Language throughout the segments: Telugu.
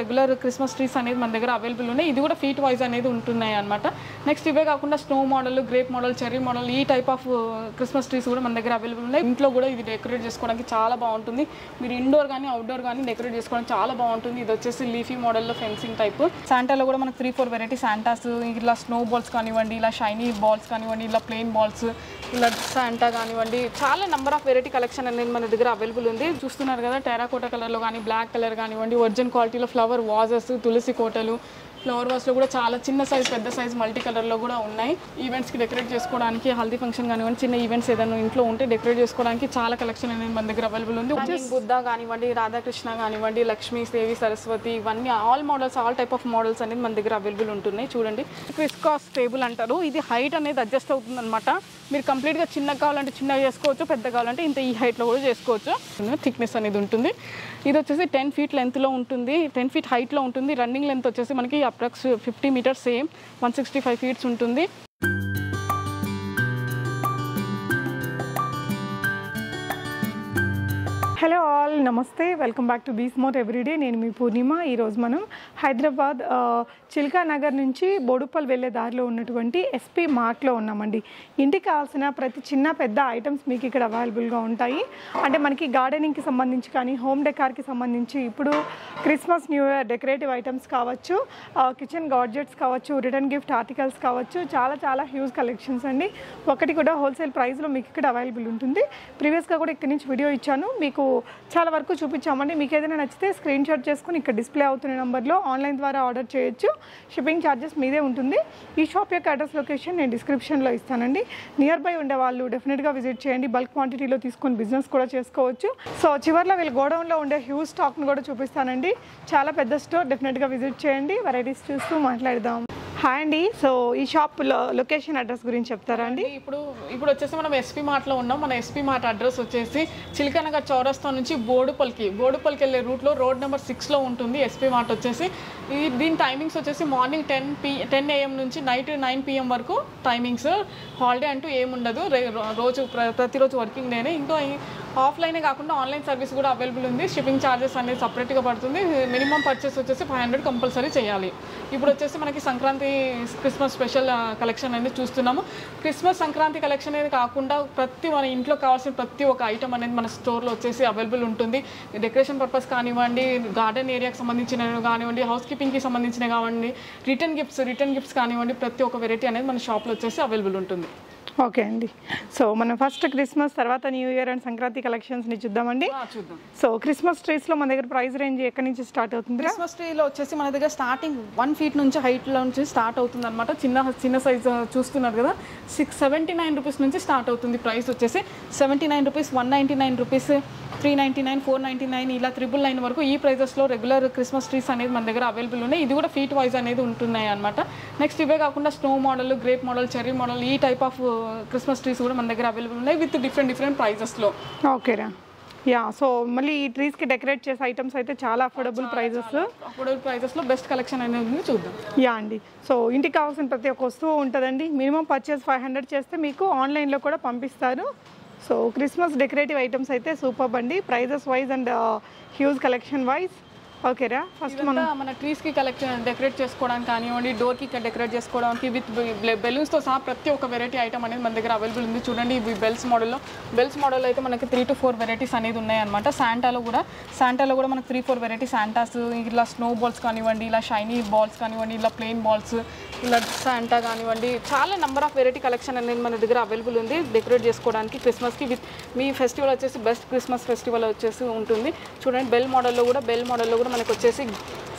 రెగ్యులర్ క్రిస్మస్ ట్రీస్ అనేది మన దగ్గర అవైలబుల్ ఉన్నాయి. ఇది కూడా ఫీట్ వైజ్ అనేది ఉంటున్నాయి అనమాట నెక్స్ట్ ఇవే కాకుండా snow model grape model cherry model ఈ టైప్ ఆఫ్ క్రిస్మస్ ట్రీస్ కూడా మన దగ్గర అవైలబుల్ ఉన్నాయి. ఇంట్లో కూడా ఇది డెకరేట్ చేసుకోవడానికి చాలా బాగుంటుంది. మీరు ఇండోర్ కానీ అవుట్డోర్ కానీ డెకరేట్ చేసుకోవడానికి చాలా బాగుంటుంది. ఇది వచ్చేసి లీఫీ మోడల్లో ఫెన్సింగ్ టైప్. శాంటాలో కూడా మనకు త్రీ ఫోర్ వెరైటీ శాంటాస్ ఇలా స్నో బాల్స్ కానివ్వండి ఇలా షైనీ బాల్స్ కానివ్వండి ఇలా ప్లెయిన్ బాల్స్ ఇలా శాంటా కానివ్వండి చాలా నెంబర్ ఆఫ్ వెరైటీ కలెక్షన్ అనేది మన దగ్గర అవైలబుల్ ఉంది. చూస్తున్నారు కదా టెరాకోటా కలర్లో కానీ బ్లాక్ కలర్ కానివ్వండి ఒరిజినల్ క్వాలిటీలో ఫ్లవర్ వాజెస్ తులసి కోటలు ఫ్లవర్ వాస్లో కూడా చాలా చిన్న సైజ్ పెద్ద సైజ్ మల్టీ కలర్లో కూడా ఉన్నాయి. ఈవెంట్స్కి డెకరేట్ చేసుకోవడానికి హల్దీ ఫంక్షన్ కానివ్వండి చిన్న ఈవెంట్స్ ఏదైనా ఇంట్లో ఉంటే డెకరేట్ చేసుకోవడానికి చాలా కలెక్షన్ అనేది మన దగ్గర అవైలబుల్ ఉంది. బుద్ధ కానివ్వండి రాధాకృష్ణ కానివ్వండి లక్ష్మీ దేవి సరస్వతి ఇవన్నీ all models all type of models అనేది మన దగ్గర అవైలబుల్ ఉంటున్నాయి. చూడండి. క్రిస్కాస్ టేబుల్ అంటారు. ఇది హైట్ అనేది అడ్జస్ట్ అవుతుంది అనమాట మీరు కంప్లీట్గా చిన్నగా కావాలంటే చిన్నగా చేసుకోవచ్చు పెద్ద కావాలంటే ఇంత ఈ హైట్లో కూడా చేసుకోవచ్చు. థిక్నెస్ అనేది ఉంటుంది. ఇది వచ్చేసి టెన్ ఫీట్ లెంత్లో ఉంటుంది. టెన్ ఫీట్ హైట్లో ఉంటుంది. రన్నింగ్ లెంత్ వచ్చేసి మనకి approx fifty metres same one sixty five feet ఉంటుంది. హలో ఆల్ నమస్తే. వెల్కమ్ బ్యాక్ టు బీస్ మోట్ ఎవ్రీడే నేను మీ పూర్ణిమ. ఈరోజు మనం హైదరాబాద్ చిల్కా నగర్ నుంచి బోడుపల్ వెళ్ళే దారిలో ఉన్నటువంటి ఎస్పీ మార్ట్లో ఉన్నామండి. ఇంటికి కావాల్సిన ప్రతి చిన్న పెద్ద ఐటమ్స్ మీకు ఇక్కడ అవైలబుల్గా ఉంటాయి. అంటే మనకి గార్డెనింగ్కి సంబంధించి కానీ హోమ్ డెకార్కి సంబంధించి ఇప్పుడు Christmas new year decorative items కావచ్చు కిచెన్ గాడ్జెట్స్ కావచ్చు రిటర్న్ గిఫ్ట్ ఆర్టికల్స్ కావచ్చు చాలా చాలా హ్యూజ్ కలెక్షన్స్ అండి. ఒకటి కూడా హోల్సేల్ ప్రైస్లో మీకు ఇక్కడ అవైలబుల్ ఉంటుంది. ప్రీవియస్గా కూడా ఇక్కడ నుంచి వీడియో ఇచ్చాను. మీకు చాలా వరకు చూపించామండి. మీకు ఏదైనా నచ్చితే స్క్రీన్ షాట్ చేసుకుని ఇక్కడ డిస్ప్లే అవుతున్న నెంబర్లో ఆన్లైన్ ద్వారా ఆర్డర్ చేయొచ్చు. షిప్పింగ్ ఛార్జెస్ మీదే ఉంటుంది. ఈ షాప్ యొక్క అడ్రస్ లొకేషన్ నేను డిస్క్రిప్షన్లో ఇస్తానండి. నియర్ బై ఉండే వాళ్ళు డెఫినెట్గా విజిట్ చేయండి. బల్క్ క్వాంటిటీలో తీసుకొని బిజినెస్ కూడా చేసుకోవచ్చు. సో చివరిలో వీళ్ళు గోడౌన్లో ఉండే హ్యూజ్ స్టాక్ను కూడా చూపిస్తానండి. చాలా పెద్ద స్టోర్ డెఫినెట్గా విజిట్ చేయండి. వెరైటీస్ చూస్తూ మాట్లాడదాం. హాయ్ అండి. సో ఈ షాప్ లొకేషన్ అడ్రస్ గురించి చెప్తారా అండి? ఇప్పుడు ఇప్పుడు వచ్చేసి మనం ఎస్పీ మార్ట్లో ఉన్నాం. మన ఎస్పీ మార్ట్ అడ్రస్ వచ్చేసి చిలకనగర్ చౌరస్తా నుంచి బోడుపల్కి. బోడుపల్కి వెళ్ళే రూట్లో రోడ్ నెంబర్ సిక్స్లో ఉంటుంది ఎస్పీ మార్ట్ వచ్చేసి. ఈ దీని టైమింగ్స్ వచ్చేసి morning ten P ten AM నుంచి నైట్ నైన్ పిఎం వరకు టైమింగ్స్ హాలిడే అంటూ ఏముండదు రోజు ప్ర- ప్రతిరోజు వర్కింగ్ డేనే ఇంకా ఆఫ్లైనే కాకుండా ఆన్లైన్ సర్వీస్ కూడా అవైలబుల్ ఉంది. షిప్పింగ్ ఛార్జెస్ అనేది సపరేట్గా పడుతుంది. మినిమం పర్చేస్ వచ్చేసి ఫైవ్ హండ్రెడ్ కంపల్సరీ చేయాలి. ఇప్పుడు వచ్చేసి మనకి సంక్రాంతి క్రిస్మస్ స్పెషల్ కలెక్షన్ అనేది చూస్తున్నాము. క్రిస్మస్ సంక్రాంతి కలెక్షన్ అనేది కాకుండా ప్రతి మన ఇంట్లో కావాల్సిన ప్రతి ఒక్క ఐటమ్ అనేది మన స్టోర్లో వచ్చేసి అవైలబుల్ ఉంటుంది. డెకరేషన్ పర్పస్ కానివ్వండి గార్డెన్ ఏరియాకి సంబంధించినవి కానివ్వండి హౌస్ కీపింగ్కి సంబంధించినవి కానివ్వండి రిటర్న్ గిఫ్ట్స్ రిటర్న్ గిఫ్ట్స్ కానివ్వండి ప్రతి ఒక్క వెరైటీ అనేది మన షాప్లో వచ్చేసి అవైలబుల్ ఉంటుంది. ఓకే అండి. సో మనం ఫస్ట్ క్రిస్మస్ తర్వాత న్యూ ఇయర్ అండ్ సంక్రాంతి కలెక్షన్స్ని చూద్దామండి. ఆ, చూద్దాం. సో క్రిస్మస్ ట్రీస్లో మన దగ్గర ప్రైస్ రేంజ్ ఎక్కడి నుంచి స్టార్ట్ అవుతుంది? క్రిస్మస్ ట్రీలో వచ్చేసి మన దగ్గర స్టార్టింగ్ వన్ ఫీట్ నుంచి హైట్లో నుంచి స్టార్ట్ అవుతుంది అనమాట చిన్న చిన్న సైజ్ చూస్తున్నారు కదా. సిక్స్ సెవెంటీ నైన్ రూపీస్ నుంచి స్టార్ట్ అవుతుంది. ప్రైస్ వచ్చేసి seventy nine rupees one ninety nine rupees three ninety nine four ninety nine ఇలా త్రిబుల్ నైన్ వరకు ఈ ప్రైజెస్లో రెగ్యులర్ క్రిస్మస్ ట్రీస్ అనేది మన దగ్గర అవైలబుల్ ఉన్నాయి. ఇది కూడా ఫీట్ వైజ్ అనేది ఉంటున్నాయి అనమాట నెక్స్ట్ ఇవే కాకుండా snow model grape model cherry model ఈ టైప్ ఆఫ్ క్రిస్మస్ ట్రీస్ కూడా మన దగ్గర అవైలబుల్ ఉన్నాయి విత్ డిఫరెంట్ డిఫరెంట్ ప్రైజెస్లో ఓకేరా యా సో మళ్ళీ ఈ ట్రీస్కి డెకరేట్ చేసే ఐటమ్స్ అయితే చాలా అఫోర్డబుల్ ప్రైజెస్ అఫోర్డబుల్ ప్రైజెస్లో బెస్ట్ కలెక్షన్ అనేది చూద్దాం. యా అండి. సో ఇంటికి కావాల్సిన ప్రతి ఒక్క వస్తువు ఉంటుందండి. మినిమం పర్చేస్ ఫైవ్ హండ్రెడ్ చేస్తే మీకు ఆన్లైన్లో కూడా పంపిస్తారు. సో క్రిస్మస్ డెకరేటివ్ ఐటమ్స్ అయితే సూపర్ అండి. Prices wise and huge collection wise ఓకేరా ఫస్ట్ ఇదంతా మన ట్రీస్కి కలెక్ట్ డెకరేట్ చేసుకోవడానికి కానివ్వండి డోర్కి డెకరేట్ చేసుకోవడానికి విత్ బెలూన్స్తో సహా ప్రతి ఒక్క వెరైటీ ఐటమ్ అనేది మన దగ్గర అవైలబుల్ ఉంది. చూడండి ఇవి బెల్స్ మోడల్లో బెల్స్ మోడల్ అయితే మనకి త్రీ టు ఫోర్ వెరైటీస్ అనేది ఉన్నాయి అనమాట శాంటాలో కూడా శాంటాలో కూడా మనకి త్రీ ఫోర్ వెరైటీ శాంటాస్ ఇలా స్నో బాల్స్ కానివ్వండి ఇలా షైనీ బాల్స్ కానివ్వండి ఇలా ప్లెయిన్ బాల్స్ ఇలా శాంటా కానివ్వండి చాలా నెంబర్ ఆఫ్ వెరైటీ కలెక్షన్ అనేది మన దగ్గర అవైలబుల్ ఉంది. డెకరేట్ చేసుకోవడానికి క్రిస్మస్కి విత్ మీ ఫెస్టివల్ వచ్చేసి బెస్ట్ క్రిస్మస్ ఫెస్టివల్ వచ్చేసి ఉంటుంది. చూడండి బెల్ మోడల్లో కూడా బెల్ మోడల్లో కూడా మనకు వచ్చేసి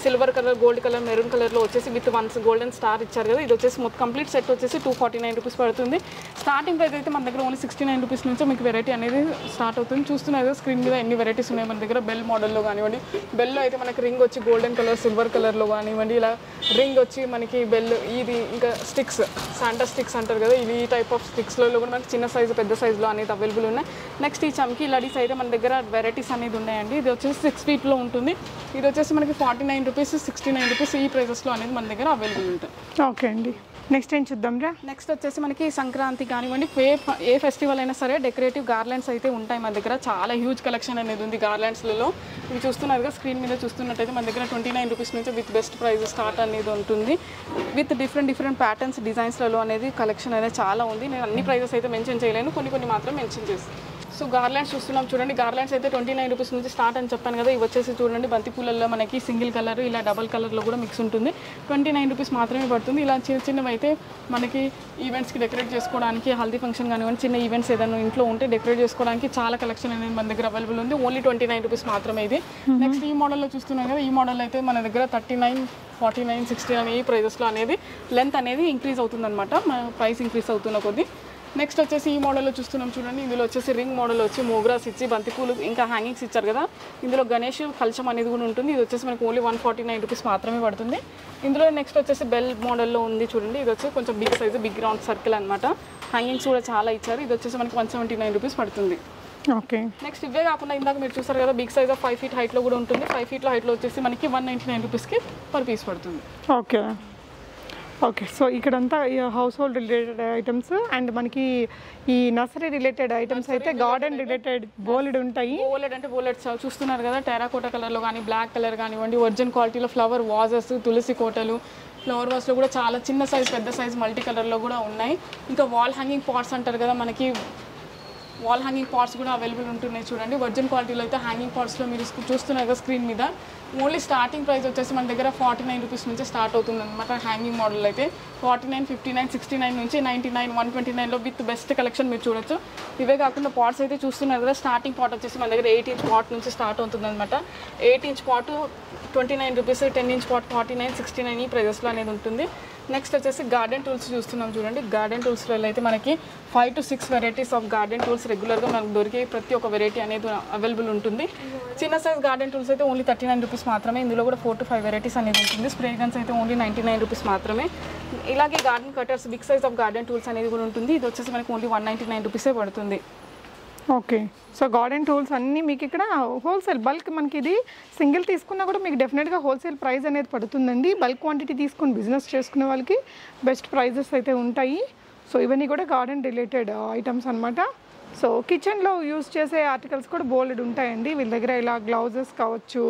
silver colour gold colour maroon కలర్లో వచ్చేసి విత్ వన్స్ గోల్డెన్ స్టార్ ఇచ్చారు కదా. ఇది వచ్చేసి మొత్తం కంప్లీట్ సెట్ వచ్చేసి టూ ఫార్టీ నైన్ రూపీస్ పడుతుంది. స్టార్టింగ్ ప్రైస్ అయితే మన దగ్గర ఓన్లీ సిక్స్టీ నైన్ రూపీస్ నుంచి మీకు వెరైటీ అనేది స్టార్ట్ అవుతుంది. చూస్తున్నారు కదా స్క్రీన్ మీద ఎన్ని వెరైటీస్ ఉన్నాయి మన దగ్గర. బెల్ మోడల్లో కానివ్వండి బెల్లో అయితే మనకి రింగ్ వచ్చి గోల్డెన్ కలర్ సిల్వర్ కలర్లో కానివ్వండి ఇలా రింగ్ వచ్చి మనకి బెల్ ఇది ఇంకా స్టిక్స్ శాంటా స్టిక్స్ అంటారు కదా ఇది ఈ టైప్ ఆఫ్ స్టిక్స్లో కూడా మనకి చిన్న సైజు పెద్ద సైజులో అనేది అవైలబుల్ ఉన్నాయి. నెక్స్ట్ ఈ చమ్కి లడీస్ అయితే మన దగ్గర వెరైటీస్ అనేది ఉన్నాయండి. ఇది వచ్చేసి సిక్స్ ఫీట్లో ఉంటుంది. ఇది వచ్చేసి మనకి forty nine rupees sixty nine rupees ఈ ప్రైజెస్లో అనేది మన దగ్గర అవైలబుల్ ఉంటాయి. ఓకే అండి. నెక్స్ట్ ఏం చూద్దాం రా నెక్స్ట్ వచ్చేసి మనకి సంక్రాంతి కానివ్వండి ఏ ఏ ఫెస్టివల్ అయినా సరే డెకరేటివ్ గార్లాండ్స్ అయితే ఉంటాయి మన దగ్గర. చాలా హ్యూజ్ కలెక్షన్ అనేది ఉంది గార్లాండ్స్లలో ఇవి చూస్తున్నారుగా స్క్రీన్ మీద చూస్తున్నట్టయితే మన దగ్గర ట్వంటీ నైన్ రూపీస్ నుంచి విత్ బెస్ట్ ప్రైస్ స్టార్ట్ అనేది ఉంటుంది. విత్ డిఫరెంట్ డిఫరెంట్ ప్యాటర్న్స్ డిజైన్స్లలో అనేది కలెక్షన్ అనేది చాలా ఉంది. నేను అన్ని ప్రైజెస్ అయితే మెన్షన్ చేయలేను. కొన్ని కొన్ని మాత్రం మెన్షన్ చేస్తాను. సో గార్లాండ్స్ చూస్తున్నాం. చూడండి గార్లాండ్స్ అయితే ట్వంటీ నైన్ రూపీస్ నుంచి స్టార్ట్ అని చెప్పాను కదా. ఇవి వచ్చేసి చూడండి బంతి పూలల్లో మనకి సింగిల్ కలర్ ఇలా డబల్ కలర్లో కూడా మిక్స్ ఉంటుంది. ట్వంటీ నైన్ రూపీస్ మాత్రమే పడుతుంది. ఇలా చిన్న చిన్నవి అయితే మనకి ఈవెంట్స్కి డెకరేట్ చేసుకోవడానికి హల్దీ ఫంక్షన్ కానివ్వండి చిన్న ఈవెంట్స్ ఏదైనా ఇంట్లో ఉంటే డెకరేట్ చేసుకోవడానికి చాలా కలెక్షన్ అనేది మన దగ్గర అవైలబుల్ ఉంది. ఓన్లీ ట్వంటీ నైన్ రూపీస్ మాత్రమే ఇది. నెక్స్ట్ ఈ మోడల్లో చూస్తున్నాం కదా ఈ మోడల్ అయితే మన దగ్గర thirty nine forty nine sixty nine ఈ ప్రైజెస్లో అనేది లెంత్ అనేది ఇంక్రీజ్ అవుతుందన్నమాట. మన ప్రైస్ ఇంక్రీజ్ అవుతున్న కొద్దీ. నెక్స్ట్ వచ్చేసి ఈ మోడల్లో చూస్తున్నాం చూడండి. ఇందులో వచ్చేసి రింగ్ మోడల్ వచ్చి మోగ్రాస్ ఇచ్చి బంతిపూలు ఇంకా హ్యాంగింగ్స్ ఇచ్చారు కదా. ఇందులో గణేష్ కలచం అనేది కూడా ఉంటుంది. ఇది వచ్చేసి మనకి only one forty nine rupees మాత్రమే పడుతుంది. ఇందులో నెక్స్ట్ వచ్చేసి బెల్ మోడల్లో ఉంది చూడండి. ఇది వచ్చి కొంచెం big size big round circle అనమాట హ్యాంగింగ్స్ కూడా చాలా ఇచ్చారు. ఇది వచ్చేసి మనకి వన్ సెవెంటీ నైన్ రూపీస్ పడుతుంది. ఓకే. నెక్స్ట్ ఇవే కాకుండా ఇందాక మీరు చూసారు కదా big size of five feet హైట్లో కూడా ఉంటుంది. ఫైవ్ ఫీట్లో హైట్లో వచ్చేసి మనకి వన్ నైంటీ నైన్ రూపీస్కి పర్ పీస్ పడుతుంది. ఓకే. ఓకే సో ఇక్కడంతా house hold related items and మనకి ఈ నర్సరీ రిలేటెడ్ ఐటమ్స్ అయితే గార్డెన్ రిలేటెడ్ బోలెడ్ ఉంటాయి. బోలెట్ అంటే బోలెట్ చూస్తున్నారు కదా టెరాకోటా కలర్లో కానీ బ్లాక్ కలర్ కానివ్వండి ఒరిజినల్ క్వాలిటీలో ఫ్లవర్ వాజెస్ తులసి కోటలు ఫ్లవర్ వాస్లో కూడా చాలా చిన్న సైజ్ పెద్ద సైజ్ మల్టీ కలర్లో కూడా ఉన్నాయి. ఇంకా వాల్ హ్యాంగింగ్ పాట్స్ అంటారు కదా మనకి వాల్ హ్యాంగింగ్ పాట్స్ కూడా అవైలబుల్ ఉంటున్నాయి చూడండి. ఒరిజినల్ క్వాలిటీలో అయితే హ్యాంగింగ్ పాట్స్లో మీరు చూస్తున్నారు కదా స్క్రీన్ మీద. ఓన్లీ స్టార్టింగ్ ప్రైస్ వచ్చేసి మన దగ్గర ఫార్టీ నైన్ రూపీస్ నుంచి స్టార్ట్ అవుతుంది అనమాట హ్యాంగింగ్ మోడల్ అయితే. Forty nine fifty nine sixty nine నుంచి నైంటీ నైన్ వన్ ట్వంటీ నైన్లో విత్ బెస్ట్ కలెక్షన్ మీరు చూడొచ్చు. ఇవే కాకుండా పాట్స్ అయితే చూస్తున్నారు కదా స్టార్టింగ్ పాట్ వచ్చేసి మన దగ్గర ఎయిట్ ఇంచ్ పాట్ నుంచి స్టార్ట్ అవుతుంది అనమాట eight inch pot twenty nine rupees ten inch pot forty nine sixty nine ఈ ప్రైజెస్లో అనేది ఉంటుంది. నెక్స్ట్ వచ్చేసి గార్డెన్ టూల్స్ చూస్తున్నాం చూడండి. గార్డెన్ టూల్స్లో అయితే మనకి five to six varieties of garden tools రెగ్యులర్గా మనకు దొరికే ప్రతి ఒక్క వెరైటీ అనేది అవైలబుల్ ఉంటుంది. చిన్న సైజ్ గార్డెన్ టూల్స్ అయితే ఓన్లీ థర్టీ నైన్ రూపీస్ మాత్రమే ఇందులో కూడా ఫోర్ టు ఫైవ్ వెరైటీస్ అనేది ఉంటుంది. స్ప్రే గన్స్ అయితే ఓన్లీ నైంటీ నైన్ రూపీస్ మాత్రమే. ఇలాగే garden cutters big size of garden tools అనేది కూడా ఉంటుంది. ఇది వచ్చేసి మనకి ఓన్లీ వన్ నైంటీ నైన్ రూపీసే పడుతుంది. ఓకే. సో గార్డెన్ టూల్స్ అన్నీ మీకు ఇక్కడ హోల్సేల్ బల్క్ మనకి ఇది సింగిల్ తీసుకున్నా కూడా మీకు డెఫినెట్గా హోల్సేల్ ప్రైస్ అనేది పడుతుందండి. బల్క్ క్వాంటిటీ తీసుకుని బిజినెస్ చేసుకునే వాళ్ళకి బెస్ట్ ప్రైజెస్ అయితే ఉంటాయి. సో ఇవన్నీ కూడా గార్డెన్ రిలేటెడ్ ఐటమ్స్ అనమాట సో కిచెన్లో యూస్ చేసే ఆర్టికల్స్ కూడా బోల్డ్ ఉంటాయండి. వీళ్ళ దగ్గర ఇలా గ్లౌజెస్ కావచ్చు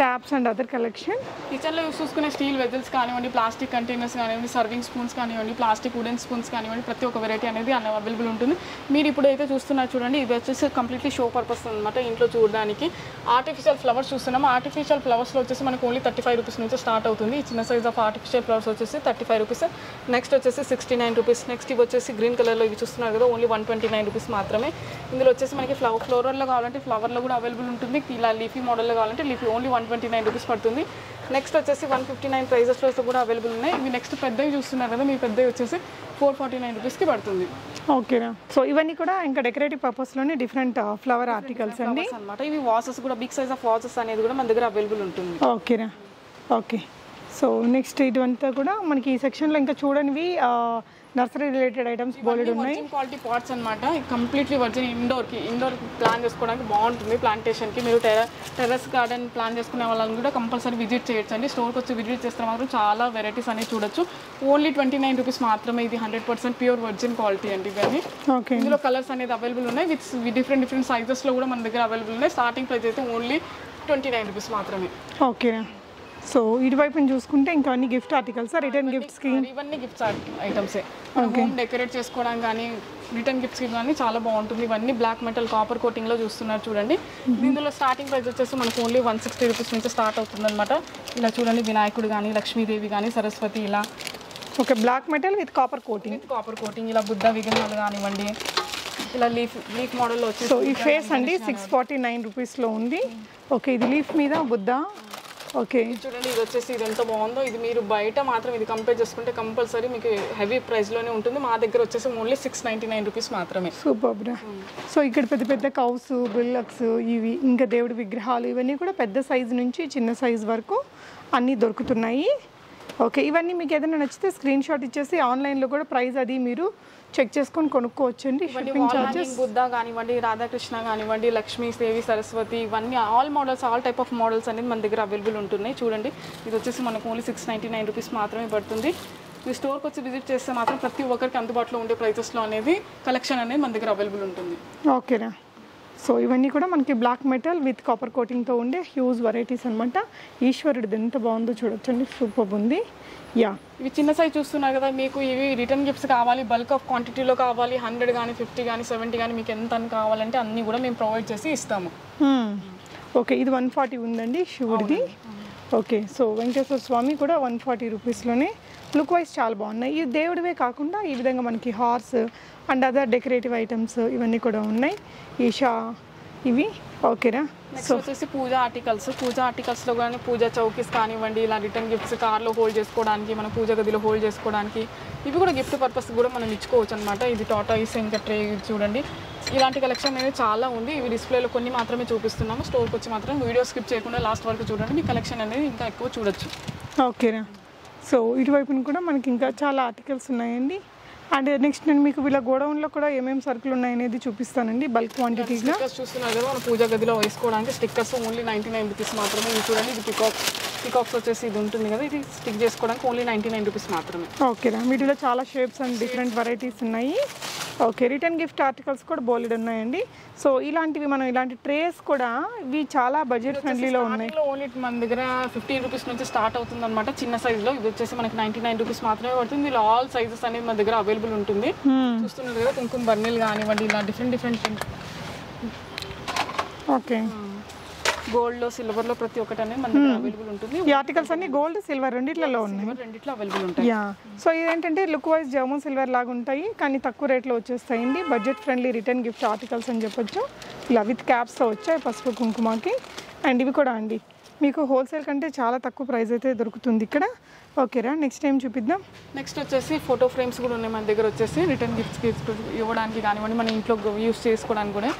ట్యాప్స్ అండ్ అదర్ కలెక్షన్ కిచెన్లో యూస్ చూసుకునే స్టీల్ వెజల్స్ కానివ్వండి ప్లాస్టిక్ కంటైనర్స్ కానివ్వండి సర్వింగ్ స్పూన్స్ కానివ్వండి ప్లాస్టిక్ వుడెన్ స్పూన్స్ కానివ్వండి ప్రతి ఒక్క వెరైటీ అనేది అవైలబుల్ ఉంటుంది. మీరు ఇప్పుడు అయితే చూస్తున్నారు చూడండి ఇది వచ్చేసి కంప్లీట్లీ షో పర్పస్ అనమాట ఇంట్లో చూడడానికి. ఆర్టిఫిషియల్ ఫ్లవర్స్ చూస్తున్నాము ఆర్టిఫిషియల్ ఫ్లవర్స్లో వచ్చేసి మనకు ఓన్లీ థర్టీ ఫైవ్ రూపీస్ నుంచి స్టార్ట్ అవుతుంది. ఈ చిన్న సైజ్ ఆఫ్ ఆర్టిఫిషియల్ ఫ్లవర్స్ వచ్చేసి థర్టీ ఫైవ్ రూపీస్ నెక్స్ట్ వచ్చేసి సిక్స్టీ నైన్ రూపీస్ నెక్స్ట్ ఇవి వచ్చేసి గ్రీన్ కలర్లో ఇవి చూస్తున్నారు కదా only one twenty nine rupees మాత్రమే. ఇందులో వచ్చేసి మనకి ఫ్లవర్ ఫ్లోరల్లో కావాలంటే ఫ్లవర్లో కూడా అవైలబుల్ ఉంటుంది. ఇలా లీఫీ మోడల్లో కావాలంటే leafy only one twenty nine rupees పడుతుంది. నెక్స్ట్ వచ్చేసి వన్ ఫిఫ్టీ నైన్ ప్రైజెస్లో కూడా అవైలబుల్ ఉన్నాయి. ఇవి నెక్స్ట్ పెద్దవి చూస్తున్నారు కదా మీ పెద్దవి వచ్చేసి ఫోర్ ఫార్టీ నైన్ రూపీస్కి పడుతుంది. ఓకేనా సో ఇవన్నీ కూడా ఇంకా డెకరేటివ్ పర్పస్లోనే డిఫరెంట్ ఫ్లవర్ ఆర్టికల్స్ అండి. అనమాట ఇవి వాసెస్ కూడా బిగ్ సైజ్ ఆఫ్ వాసెస్ అనేది కూడా మన దగ్గర అవైలబుల్ ఉంటుంది. ఓకేనా ఓకే సో నెక్స్ట్ ఇటువంతా కూడా మనకి ఈ సెక్షన్లో ఇంకా చూడనివి నర్సరీ రిలేటెడ్ ఐటమ్స్ బోలెడ్ ఉన్నాయి. క్వాలిటీ పాట్స్ అనమాట కంప్లీట్లీ వర్జిన్ ఇండోర్కి ఇండోర్ ప్లాన్ చేసుకోవడానికి బాగుంటుంది ప్లాంటేషన్కి మీరు టెర టెర్రస్ గార్డెన్ ప్లాన్ చేసుకునే వాళ్ళని కూడా కంపల్సరీ విజిట్ చేయొచ్చు అండి స్టోర్కి వచ్చి విజిట్ చేస్తే మాత్రం చాలా వెరైటీస్ అనేవి చూడొచ్చు. ఓన్లీ ట్వంటీ నైన్ రూపీస్ మాత్రమే ఇది hundred percent pure virgin quality అండి ఇవన్నీ. ఓకే ఇందులో కలర్స్ అనేది అవైలబుల్ ఉన్నాయి. విత్ డిఫరెంట్ డిఫరెంట్ సైజెస్లో కూడా మన దగ్గర అవైలబుల్ ఉన్నాయి. స్టార్టింగ్ ప్రైస్ అయితే ఓన్లీ ట్వంటీ నైన్ రూపీస్ మాత్రమే. ఓకేనా సో ఇటువైపున చూసుకుంటే ఇంకా అన్ని గిఫ్ట్ ఆర్టికల్స్ రిటర్న్ గిఫ్ట్స్కి ఇవన్నీ గిఫ్ట్స్ ఐటమ్సే హోమ్ డెకరేట్ చేసుకోవడానికి కానీ రిటర్న్ గిఫ్ట్స్కి కానీ చాలా బాగుంటుంది. ఇవన్నీ బ్లాక్ మెటల్ కాపర్ కోటింగ్లో చూస్తున్నారు చూడండి. దీనిలో స్టార్టింగ్ ప్రైస్ వచ్చేసి మనకు ఓన్లీ వన్ సిక్స్టీ రూపీస్ నుంచి స్టార్ట్ అవుతుంది అనమాట ఇలా చూడండి వినాయకుడు కానీ లక్ష్మీదేవి కానీ సరస్వతి ఇలా. Okay black metal with copper coating copper coating ఇలా బుద్ధ విగ్రహాలు కానివ్వండి ఇలా లీఫ్ లీఫ్ మోడల్లో వచ్చేసి సో ఈ ఫేస్ అండి సిక్స్ ఫార్టీ నైన్ రూపీస్లో ఉంది. ఓకే ఇది లీఫ్ మీద బుద్ధ ఓకే చూడండి ఇది వచ్చేసి ఇది ఎంత బాగుందో? ఇది మీరు బయట మాత్రం ఇది కంపేర్ చేసుకుంటే కంపల్సరీ మీకు హెవీ ప్రైస్లోనే ఉంటుంది. మా దగ్గర వచ్చేసి only six ninety nine rupees మాత్రమే సూపర్ బ్రా సో ఇక్కడ పెద్ద పెద్ద కౌస్ బిల్లక్స్ ఇవి ఇంకా దేవుడి విగ్రహాలు ఇవన్నీ కూడా పెద్ద సైజు నుంచి చిన్న సైజు వరకు అన్నీ దొరుకుతున్నాయి. ఓకే ఇవన్నీ మీకు ఏదైనా నచ్చితే స్క్రీన్ షాట్ ఇచ్చేసి ఆన్లైన్లో కూడా ప్రైస్ అది మీరు చెక్ చేసుకొని కొనుక్కోవచ్చండి. ఇవన్నీ షిప్పింగ్ hanging బుద్ధ కానివ్వండి రాధాకృష్ణ కానివ్వండి లక్ష్మీ దేవి సరస్వతి ఇవన్నీ all models all type of models అనేది మన దగ్గర అవైలబుల్ ఉంటున్నాయి. చూడండి ఇది వచ్చేసి మనకు only six ninety nine rupees మాత్రమే పడుతుంది. ఈ స్టోర్కి వచ్చి విజిట్ చేస్తే మాత్రం ప్రతి ఒక్కరికి అందుబాటులో ఉండే ప్రైసెస్లో అనేది కలెక్షన్ అనేది మన దగ్గర అవైలబుల్ ఉంటుంది. ఓకేనా? సో ఇవన్నీ కూడా మనకి బ్లాక్ మెటల్ విత్ కాపర్ కోటింగ్తో ఉండే హ్యూజ్ వెరైటీస్ అనమాట ఈశ్వరుడిది ఎంత బాగుందో చూడొచ్చండి. సూపర్ ఉంది. యా ఇవి చిన్న సైజ్ చూస్తున్నారు కదా మీకు ఇవి రిటర్న్ గిఫ్ట్స్ కావాలి బల్క్ ఆఫ్ క్వాంటిటీలో కావాలి హండ్రెడ్ కానీ ఫిఫ్టీ కానీ సెవెంటీ కానీ మీకు ఎంత అని కావాలంటే అన్నీ కూడా మేము ప్రొవైడ్ చేసి ఇస్తాము. ఓకే ఇది వన్ ఫార్టీ ఉందండి శివుడిది. ఓకే సో వెంకటేశ్వర స్వామి కూడా వన్ ఫార్టీ రూపీస్లోనే లుక్ వైజ్ చాలా బాగున్నాయి. ఈ దేవుడివే కాకుండా ఈ విధంగా మనకి horse and other decorative items ఇవన్నీ కూడా ఉన్నాయి. ఈషా ఇవి. ఓకేనా? నెక్స్ట్ వచ్చేసి పూజ ఆర్టికల్స్. పూజ ఆర్టికల్స్లో కానీ పూజ చౌకీస్ కానివ్వండి ఇలా రిటర్న్ గిఫ్ట్స్ కార్లో హోల్డ్ చేసుకోవడానికి మన పూజ గదిలో హోల్డ్ చేసుకోవడానికి ఇవి కూడా గిఫ్ట్ పర్పస్ కూడా మనం ఇచ్చుకోవచ్చు అనమాట ఇది టాటాయిస్ ఇంకా ట్రే చూడండి. ఇలాంటి కలెక్షన్ అనేది చాలా ఉంది. ఇవి డిస్ప్లేలో కొన్ని మాత్రమే చూపిస్తున్నాము. స్టోర్కి వచ్చి మాత్రం వీడియో స్కిప్ చేయకుండా లాస్ట్ వరకు చూడండి. మీ కలెక్షన్ అనేది ఇంకా ఎక్కువ చూడొచ్చు. ఓకేనా? సో ఇటువైపున కూడా మనకి ఇంకా చాలా ఆర్టికల్స్ ఉన్నాయండి. అండ్ నెక్స్ట్ నేను మీకు వీళ్ళ గోడౌన్లో కూడా ఏమేమి సరుకులు ఉన్నాయనేది చూపిస్తానండి బల్క్ క్వాంటిటీగా స్టిక్కర్స్ చూస్తున్నారు కదా మన పూజ గదిలో వేసుకోవడానికి stickers only ninety nine rupees మాత్రమే. ఇది చూడండి ఇది పికాక్ పికాక్స్ వచ్చేసి ఇది ఉంటుంది కదా ఇది స్టిక్ చేసుకోవడానికి ఓన్లీ నైంటీ నైన్ రూపీస్ మాత్రమే ఓకేనా వీటిలో చాలా షేప్స్ అండ్ డిఫరెంట్ వెరైటీస్ ఉన్నాయి. ఓకే రిటర్న్ గిఫ్ట్ ఆర్టికల్స్ కూడా బోలెడ్ ఉన్నాయండి. సో ఇలాంటివి మనం ఇలాంటి ట్రేస్ కూడా ఇవి చాలా బడ్జెట్ ఫ్రెండ్లీలో ఉన్నాయి. ఓన్లీ మన దగ్గర ఫిఫ్టీన్ రూపీస్ నుంచి స్టార్ట్ అవుతుంది అనమాట చిన్న సైజ్లో. ఇది వచ్చేసి మనకి నైన్టీ నైన్ రూపీస్ మాత్రమే పడుతుంది. ఇలా ఆల్ సైజెస్ అనేది మన దగ్గర అవైలబుల్ ఉంటుంది. చూస్తున్నారు కదా కుంకుమ బర్నీలు కానివ్వండి ఇలా డిఫరెంట్ డిఫరెంట్ ఓకే గోల్డ్లో సిల్వర్లో ప్రతి ఒక్కటి అనేది మన దగ్గర అవైలబుల్ ఉంటుంది. ఈ ఆర్టికల్స్ అన్ని గోల్డ్ సిల్వర్ రెండిట్లలో ఉన్నాయి. రెండిట్లో అవైలబుల్ ఉంటాయి. యా సో ఇదేంటంటే లుక్ వైజ్ జర్మన్ సిల్వర్ లాగా ఉంటాయి. కానీ తక్కువ రేట్లో వచ్చేస్తాయండి. Budget friendly return gift articles అని చెప్పొచ్చు. ఇలా విత్ క్యాప్స్తో వచ్చాయి పసుపు కుంకుమకి. అండ్ ఇవి కూడా అండి. మీకు హోల్సేల్ కంటే చాలా తక్కువ ప్రైస్ అయితే దొరుకుతుంది ఇక్కడ. ఓకేరా నెక్స్ట్ టైం చూపిద్దాం? నెక్స్ట్ వచ్చేసి ఫోటో ఫ్రేమ్స్ కూడా ఉన్నాయి మన దగ్గర వచ్చేసి. రిటర్న్ గిఫ్ట్స్ ఇవ్వడానికి కానివ్వండి మన ఇంట్లో యూస్ చేసుకోవడానికి కూడా.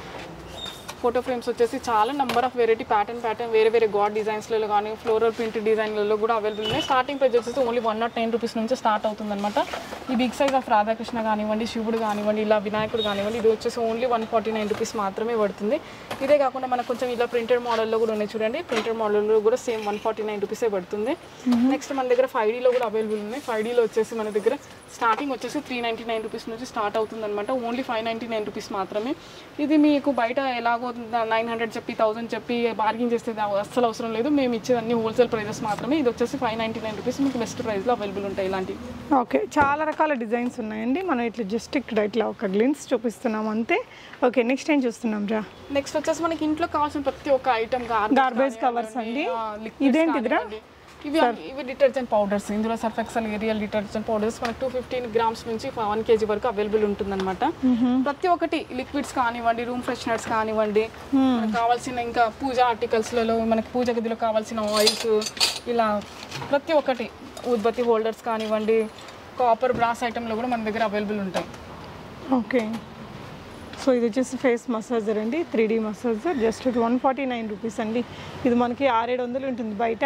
ఫోటో ఫ్రేమ్స్ వచ్చేసి చాలా number of variety pattern pattern వేరే వేరే గాడ్ డిజైన్స్లలో కానీ ఫ్లోరల్ ప్రింట్ డిజైన్లలో కూడా అవైలబుల్ ఉన్నాయి. స్టార్టింగ్ ప్రైస్ వచ్చేసి only one naught nine rupees నుంచి స్టార్ట్ అవుతుంది అనమాట ఈ బిగ్ సైజ్ ఆఫ్ రాధాకృష్ణ కానివ్వండి శివుడు కానివ్వండి ఇలా వినాయకుడు కానివ్వండి ఇది వచ్చేసి only one forty nine rupees మాత్రమే పడుతుంది. ఇదే కాకుండా మనకు కొంచెం ఇలా ప్రింటెడ్ మోడల్లో కూడా ఉన్నాయి చూడండి. ప్రింటెడ్ మోడల్లో కూడా సేమ్ వన్ ఫార్టీ నైన్ రూపీసే పడుతుంది. నెక్స్ట్ మన దగ్గర ఫైవ్ డీలో కూడా అవైలబుల్ ఉన్నాయి. ఫైవ్ డీలో వచ్చేసి మన దగ్గర స్టార్టింగ్ వచ్చేసి త్రీ నైంటీ నైన్ రూపీస్ నుంచి స్టార్ట్ అవుతుంది అనమాట only five ninety nine rupees మాత్రమే. ఇది మీకు బయట ఎలాగో నైన్ హండ్రెడ్ చెప్పి థౌసండ్ చెప్పి బార్గింగ్ చేస్తే అస్సలు అవసరం లేదు. మేము ఇచ్చేది అన్ని హోల్సేల్ ప్రైజెస్ మాత్రమే. ఇది వచ్చేసి ఫైవ్ నైంటీ నైన్ రూపీస్. మీకు బెస్ట్ ప్రైస్లో అవైలబుల్ ఉంటాయి ఇలాంటివి. ఓకే. చాలా రకాల డిజైన్స్ ఉన్నాయండి. మనం ఇట్లా జస్ట్ ఇక్కడ ఇట్లా ఒక గ్లిన్స్ చూపిస్తున్నాం అంతే. ఓకే నెక్స్ట్ ఏం చూస్తున్నాం రా? నెక్స్ట్ వచ్చేసి మనకి ఇంట్లో కావాల్సిన ప్రతి ఒక్క ఐటమ్ Garbage covers అండి. ఇదేంటిదిరా? ఇవి ఇవి డిటర్జెంట్ పౌడర్స్. ఇందులో Surf Excel Ariel detergent powders మనకి టూ ఫిఫ్టీన్ గ్రామ్స్ నుంచి వన్ కేజీ వరకు అవైలబుల్ ఉంటుందన్నమాట. ప్రతి ఒక్కటి లిక్విడ్స్ కానివ్వండి రూమ్ ఫ్రెషనర్స్ కానివ్వండి కావాల్సిన ఇంకా పూజ ఆర్టికల్స్లలో మనకి పూజ గదిలో కావాల్సిన ఆయిల్స్ ఇలా ప్రతి ఒక్కటి ఉత్పత్తి హోల్డర్స్ కానివ్వండి కాపర్ బ్రాస్ ఐటెంలో కూడా మన దగ్గర అవైలబుల్ ఉంటాయి. ఓకే. సో ఇది వచ్చేసి ఫేస్ మసాజర్ అండి three D massager just one forty nine rupees అండి. ఇది మనకి ఆరేడు వందలు ఉంటుంది బయట.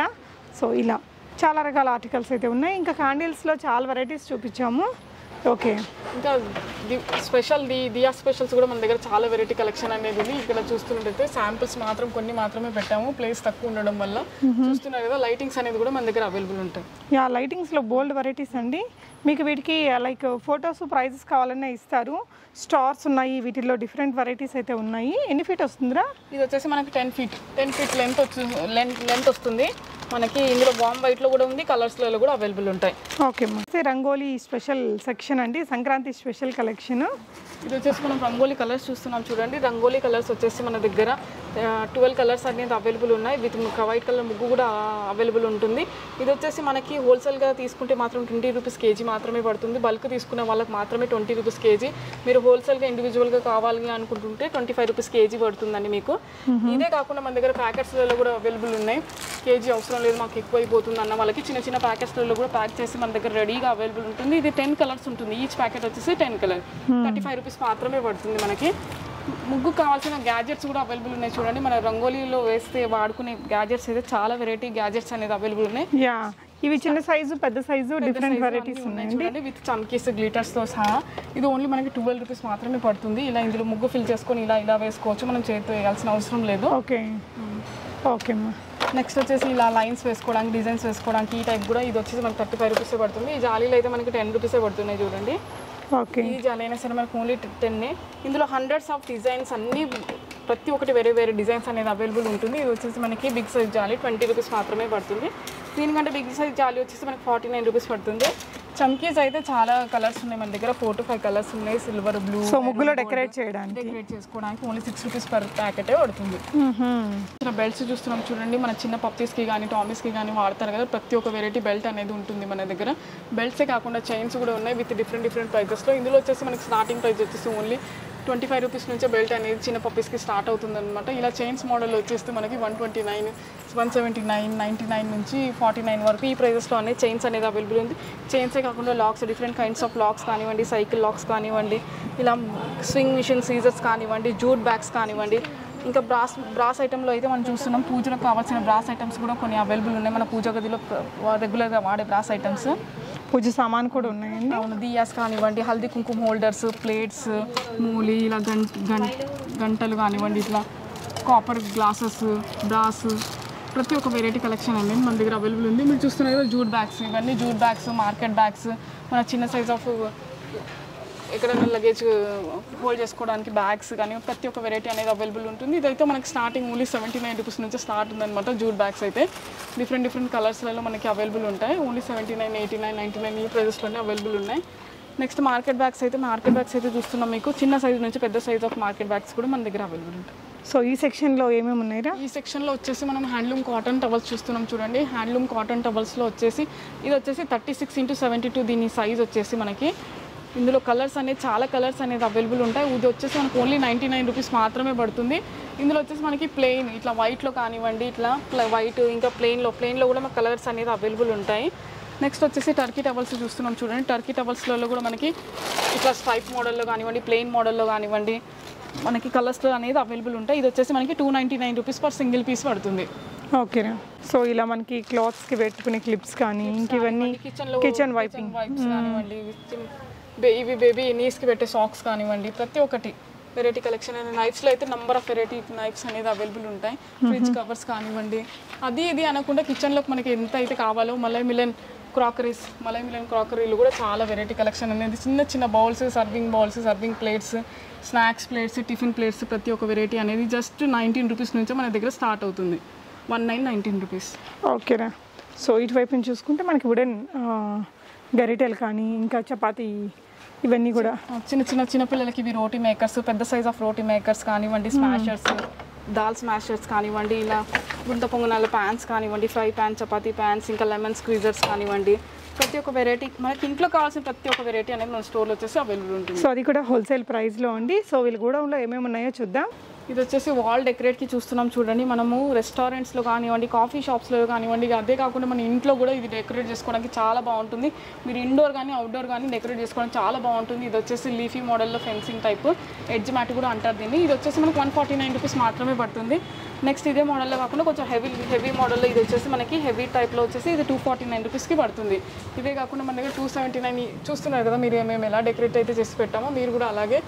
సో ఇలా చాలా రకాల ఆర్టికల్స్ అయితే ఉన్నాయి. ఇంకా క్యాండిల్స్లో చాలా వెరైటీస్ చూపించాము. ఓకే. ఇంకా the special the diya specials కూడా మన దగ్గర చాలా వెరైటీ కలెక్షన్ అనేది ఉంది. ఇక్కడ చూస్తున్నట్టయితే శాంపిల్స్ మాత్రం కొన్ని మాత్రమే పెట్టాము. ప్లేస్ తక్కువ ఉండడం వల్ల చూస్తున్నారు కదా లైటింగ్స్ అనేది కూడా మన దగ్గర అవైలబుల్ ఉంటాయి. యా లైటింగ్స్లో బోల్డ్ వెరైటీస్ అండి. మీకు వీటికి లైక్ ఫొటోస్ ప్రైజెస్ కావాలన్నా ఇస్తారు. స్టార్స్ ఉన్నాయి వీటిల్లో డిఫరెంట్ వెరైటీస్ అయితే ఉన్నాయి. ఎన్ని ఫీట్ వస్తుందిరా? ఇది వచ్చేసి మనకి ten feet ten feet length వచ్చి లెంత్ లెంత్ వస్తుంది. మనకి ఇందులో వామ్ వైట్లో కూడా ఉంది కలర్స్లలో కూడా అవైలబుల్ ఉంటాయి. ఓకే రంగోలీ స్పెషల్ సెక్షన్ అండి. సంక్రాంతి స్పెషల్ కలెక్షన్ ఇది వచ్చేసి మనం రంగోలీ కలర్స్ చూస్తున్నాం చూడండి. రంగోలీ కలర్స్ వచ్చేసి మన దగ్గర ట్వెల్వ్ కలర్స్ అనేది అవైలబుల్ ఉన్నాయి. విత్ వైట్ కలర్ ముగ్గు కూడా అవైలబుల్ ఉంటుంది. ఇది వచ్చేసి మనకి హోల్సేల్గా తీసుకుంటే మాత్రం ట్వంటీ రూపీస్ కేజీ మాత్రమే పడుతుంది. బల్క్ తీసుకునే వాళ్ళకి మాత్రమే ట్వంటీ రూపీస్ కేజీ. మీరు హోల్సేల్గా ఇండివిజువల్గా కావాలి అనుకుంటుంటే ట్వంటీ ఫైవ్ రూపీస్ కేజీ పడుతుందండి మీకు. ఇదే కాకుండా మన దగ్గర ప్యాకెట్స్లలో కూడా అవైలబుల్ ఉన్నాయి. కేజీ అవసరం లేదు మాకు ఎక్కువ అయిపోతుంది అన్న వాళ్ళకి చిన్న చిన్న ప్యాకెట్స్లలో కూడా ప్యాక్ చేసి మన దగ్గర రెడీగా అవైలబుల్ ఉంటుంది. ఇది టెన్ కలర్స్ ఉంటుంది. ఈచ్ ప్యాకెట్ వచ్చేసి ten colour thirty five rupees మాత్రమే పడుతుంది మనకి. ముగ్గు కావాల్సిన గ్యాజెట్స్ కూడా అవైలబుల్ ఉన్నాయి చూడండి. మన రంగోలీలో వేస్తే వాడుకునే గ్యాజెట్స్ అయితే చాలా వెరైటీ గ్యాజెట్స్ అనేది అవైలబుల్ ఉన్నాయి. ఇవి చిన్న సైజు పెద్ద సైజు డిఫరెంట్ వెరైటీస్ ఉన్నాయండి విత్ చమ్కీస్ గ్లిటర్స్తో సహా. ఇది ఓన్లీ మనకి ట్వెల్వ్ రూపీస్ మాత్రమే పడుతుంది. ఇలా ఇందులో ముగ్గు ఫిల్ చేసుకొని ఇలా ఇలా వేసుకోవచ్చు. మనం చేతితో వేయాల్సిన అవసరం లేదు. ఓకే ఓకే అమ్మా నెక్స్ట్ వచ్చేసి ఇలా లైన్స్ వేసుకోవడానికి డిజైన్స్ వేసుకోవడానికి ఈ టైప్ కూడా ఇది వచ్చేసి మనకి థర్టీ ఫైవ్ రూపీసే పడుతుంది. ఈ జాలీలు అయితే మనకి టెన్ రూపీసే పడుతున్నాయి చూడండి. ఓకే ఈ జాలి అయినా సరే మనకు ఓన్లీ టెన్ ఇందులో హండ్రెడ్స్ ఆఫ్ డిజైన్స్ అన్ని ప్రతి ఒక్కటి వేరే వేరే డిజైన్స్ అనేది అవైలబుల్ ఉంటుంది. ఇది వచ్చేసి మనకి బిగ్ సైజ్ జాలి ట్వంటీ రూపీస్ మాత్రమే పడుతుంది. దీనికంటే బిగ్ సైజ్ జాలి వచ్చేసి మనకి ఫార్టీ నైన్ రూపీస్ పడుతుంది. చమ్కీస్ అయితే చాలా కలర్స్ ఉన్నాయి. మన దగ్గర ఫోర్ టు ఫైవ్ కలర్స్ ఉన్నాయి. సిల్వర్ బ్లూ సో ముగ్గులో డెకరేట్ చేయడానికి? డెకరేట్ చేసుకోవడానికి ఓన్లీ సిక్స్ రూపీస్ పర్ ప్యాకెటే పడుతుంది. ఇక్కడ బెల్ట్స్ చూస్తున్నాం చూడండి. మన చిన్న పప్పీస్కి కానీ టామీస్కి కానీ వాడతారు కదా. ప్రతి ఒక్క వెరైటీ బెల్ట్ అనేది ఉంటుంది మన దగ్గర. బెల్ట్సే కాకుండా చైన్స్ కూడా ఉన్నాయి విత్ డిఫరెంట్ డిఫరెంట్ ప్రైజెస్లో ఇందులో వచ్చేసి మనకి స్టార్టింగ్ ప్రైస్ వచ్చేసి ఓన్లీ ట్వంటీ ఫైవ్ రూపీస్ నుంచే బెల్ట్ అనేది చిన్న పప్పీస్కి స్టార్ట్ అవుతుంది అనమాట ఇలా చైన్స్ మోడల్ వచ్చేస్తే మనకి one twenty nine one seventy nine ninety nine నుంచి ఫార్టీ నైన్ వరకు ఈ ప్రైజెస్లో అనేది చైన్స్ అనేది అవైలబుల్ ఉంది. చైన్సే కాకుండా locks different kinds of locks కానివ్వండి సైకిల్ లాక్స్ కానివ్వండి ఇలా స్వింగ్ మిషన్ సీజర్స్ కానివ్వండి జూట్ బ్యాగ్స్ కానివ్వండి. ఇంకా బ్రాస్ బ్రాస్ ఐటెంలో అయితే మనం చూస్తున్నాం పూజలకు కావాల్సిన బ్రాస్ ఐటమ్స్ కూడా కొన్ని అవైలబుల్ ఉన్నాయి. మన పూజ గదిలో రెగ్యులర్గా వాడే బ్రాస్ ఐటమ్స్. పూజ సామాన్ కూడా ఉన్నాయండి. అవును దియాస్ కానివ్వండి హల్దీ కుంకుమ హోల్డర్స్ ప్లేట్స్ మూలి ఇలా గం గంటలు కానివ్వండి ఇట్లా కాపర్ గ్లాసెస్ బ్రాస్ ప్రతి ఒక్క వెరైటీ కలెక్షన్ అండి. మన దగ్గర అవైలబుల్ ఉంది. మీరు చూస్తున్నారు కదా జూట్ బ్యాగ్స్ ఇవన్నీ జూట్ బ్యాగ్స్ మార్కెట్ బ్యాగ్స్ మన చిన్న సైజ్ ఆఫ్ ఎక్కడైనా లగేజ్ హోల్డ్ చేసుకోవడానికి బ్యాగ్స్ కానీ ప్రతి ఒక్క వెరైటీ అనేది అవైలబుల్ ఉంటుంది. ఇదైతే మనకి starting only seventy nine rupees నుంచి స్టార్ట్ ఉందన్నమాట జూట్ బ్యాగ్స్ అయితే. డిఫరెంట్ డిఫరెంట్ కలర్స్లలో మనకి అవైలబుల్ ఉంటాయి. Only seventy nine eighty nine ninety nine ఈ ప్రైజెస్లోనే అవైలబుల్ ఉన్నాయి. నెక్స్ట్ మార్కెట్ బ్యాగ్స్ అయితే మార్కెట్ బ్యాగ్స్ అయితే చూస్తున్నాం మీకు. చిన్న సైజ్ నుంచి పెద్ద సైజ్ ఆఫ్ మార్కెట్ బ్యాగ్స్ కూడా మన దగ్గర అవైలబుల్ ఉంటాయి. సో ఈ సెక్షన్లో ఏమేమి ఉన్నాయిరా? ఈ సెక్షన్లో వచ్చేసి మనం హ్యాండ్లూమ్ కాటన్ టవల్స్ చూస్తున్నాం చూడండి. హ్యాండ్లూమ్ కాటన్ టవల్స్లో వచ్చేసి ఇది వచ్చేసి thirty six into seventy two దీని సైజ్ వచ్చేసి మనకి ఇందులో కలర్స్ అనేది చాలా కలర్స్ అనేది అవైలబుల్ ఉంటాయి. ఇది వచ్చేసి మనకు ఓన్లీ నైంటీ నైన్ రూపీస్ మాత్రమే పడుతుంది. ఇందులో వచ్చేసి మనకి ప్లెయిన్ ఇట్లా వైట్లో కానివ్వండి ఇట్లా వైట్ ఇంకా ప్లెయిన్లో ప్లెయిన్లో కూడా మనకు కలర్స్ అనేది అవైలబుల్ ఉంటాయి. నెక్స్ట్ వచ్చేసి టర్కీ టవల్స్ చూస్తున్నాం చూడండి. టర్కీ టవల్స్లలో కూడా మనకి ఇట్లా స్ట్రైప్ మోడల్లో కానివ్వండి ప్లెయిన్ మోడల్లో కానివ్వండి మనకి కలర్స్లో అనేది అవైలబుల్ ఉంటాయి. ఇది వచ్చేసి మనకి two ninety nine rupees per single piece పడుతుంది ఓకేరా సో ఇలా మనకి క్లాత్స్కి పెట్టుకునే క్లిప్స్ కానీ ఇంక ఇవన్నీ కిచెన్ వైపింగ్ వైప్స్ కానివ్వండి బే- ఇవి బేబీ నీస్కి పెట్టే సాక్స్ కానివ్వండి ప్రతి ఒక్కటి. వెరైటీ కలెక్షన్ అనే నైఫ్స్లో అయితే నంబర్ ఆఫ్ వెరైటీ నైఫ్స్ అనేది అవైలబుల్ ఉంటాయి. ఫ్రిడ్జ్ కవర్స్ కానివ్వండి. అది ఇది అనకుండా కిచెన్లోకి మనకి ఎంత అయితే కావాలో malai melon crockeries malai melon క్రాకరీలు కూడా చాలా వెరైటీ కలెక్షన్ అనేది చిన్న చిన్న bowls serving bowls serving plates snacks plates tiffin plates ప్రతి ఒక్క వెరైటీ అనేది జస్ట్ నైన్టీన్ రూపీస్ నుంచే మన దగ్గర స్టార్ట్ అవుతుంది. వన్ నైన్ నైన్టీన్ రూపీస్ ఓకేరా. సో ఇటువైపు నుంచి చూసుకుంటే మనకి వుడెన్ గరిటెలు కానీ ఇంకా చపాతీ ఇవన్నీ కూడా. చిన్న చిన్న చిన్న పిల్లలకి ఇవి రోటీ మేకర్స్ పెద్ద సైజ్ ఆఫ్ రోటీ మేకర్స్ కానివ్వండి స్మాషర్స్ దాల్ స్మాషర్స్ కానివ్వండి ఇలా గుంట పొంగనాల ప్యాన్స్ కానివ్వండి ఫ్రై ప్యాన్ చపాతీ ప్యాన్స్ ఇంకా లెమన్ స్క్వీజర్స్ కానివ్వండి. ప్రతి ఒక్క వెరైటీ మనకి ఇంట్లో కావాల్సిన ప్రతి ఒక్క వెరైటీ అనేది మన స్టోర్లో వచ్చేసి అవైలబుల్ ఉంటుంది. సో అది కూడా హోల్సేల్ ప్రైస్లో అండి సో వీళ్ళు గోడౌన్లో ఏమేమి ఉన్నాయో చూద్దాం. ఇది వచ్చేసి వాల్ డెకరేట్కి చూస్తున్నాం చూడండి. మనము రెస్టారెంట్స్లో కానివ్వండి కాఫీ షాప్స్లో కానివ్వండి ఇక అదే కాకుండా మన ఇంట్లో కూడా ఇది డెకరేట్ చేసుకోవడానికి చాలా బాగుంటుంది. మీరు ఇండోర్ కానీ అవుట్డోర్ కానీ డెకరేట్ చేసుకోవడానికి చాలా బాగుంటుంది. ఇది వచ్చేసి లీఫీ మోడల్లో ఫెన్సింగ్ టైప్ ఎడ్జ్ మ్యాట్ కూడా అంటారు దీన్ని. ఇది వచ్చేసి మనకు వన్ ఫార్టీ నైన్ రూపీస్ మాత్రమే పడుతుంది. నెక్స్ట్ ఇదే మోడల్లో కాకుండా కొంచెం హెవీ హెవీ మోడల్లో ఇది వచ్చేసి మనకి హెవీ టైప్లో వచ్చేసి ఇది టూ ఫార్టీ నైన్ రూపీస్కి పడుతుంది. ఇవే కాకుండా మన దగ్గర టూ సెవెంటీ నైన్ చూస్తున్నారు కదా మీరు మేము ఎలా డెకరేట్ అయితే చేసి పెట్టామో మీరు కూడా అలాగే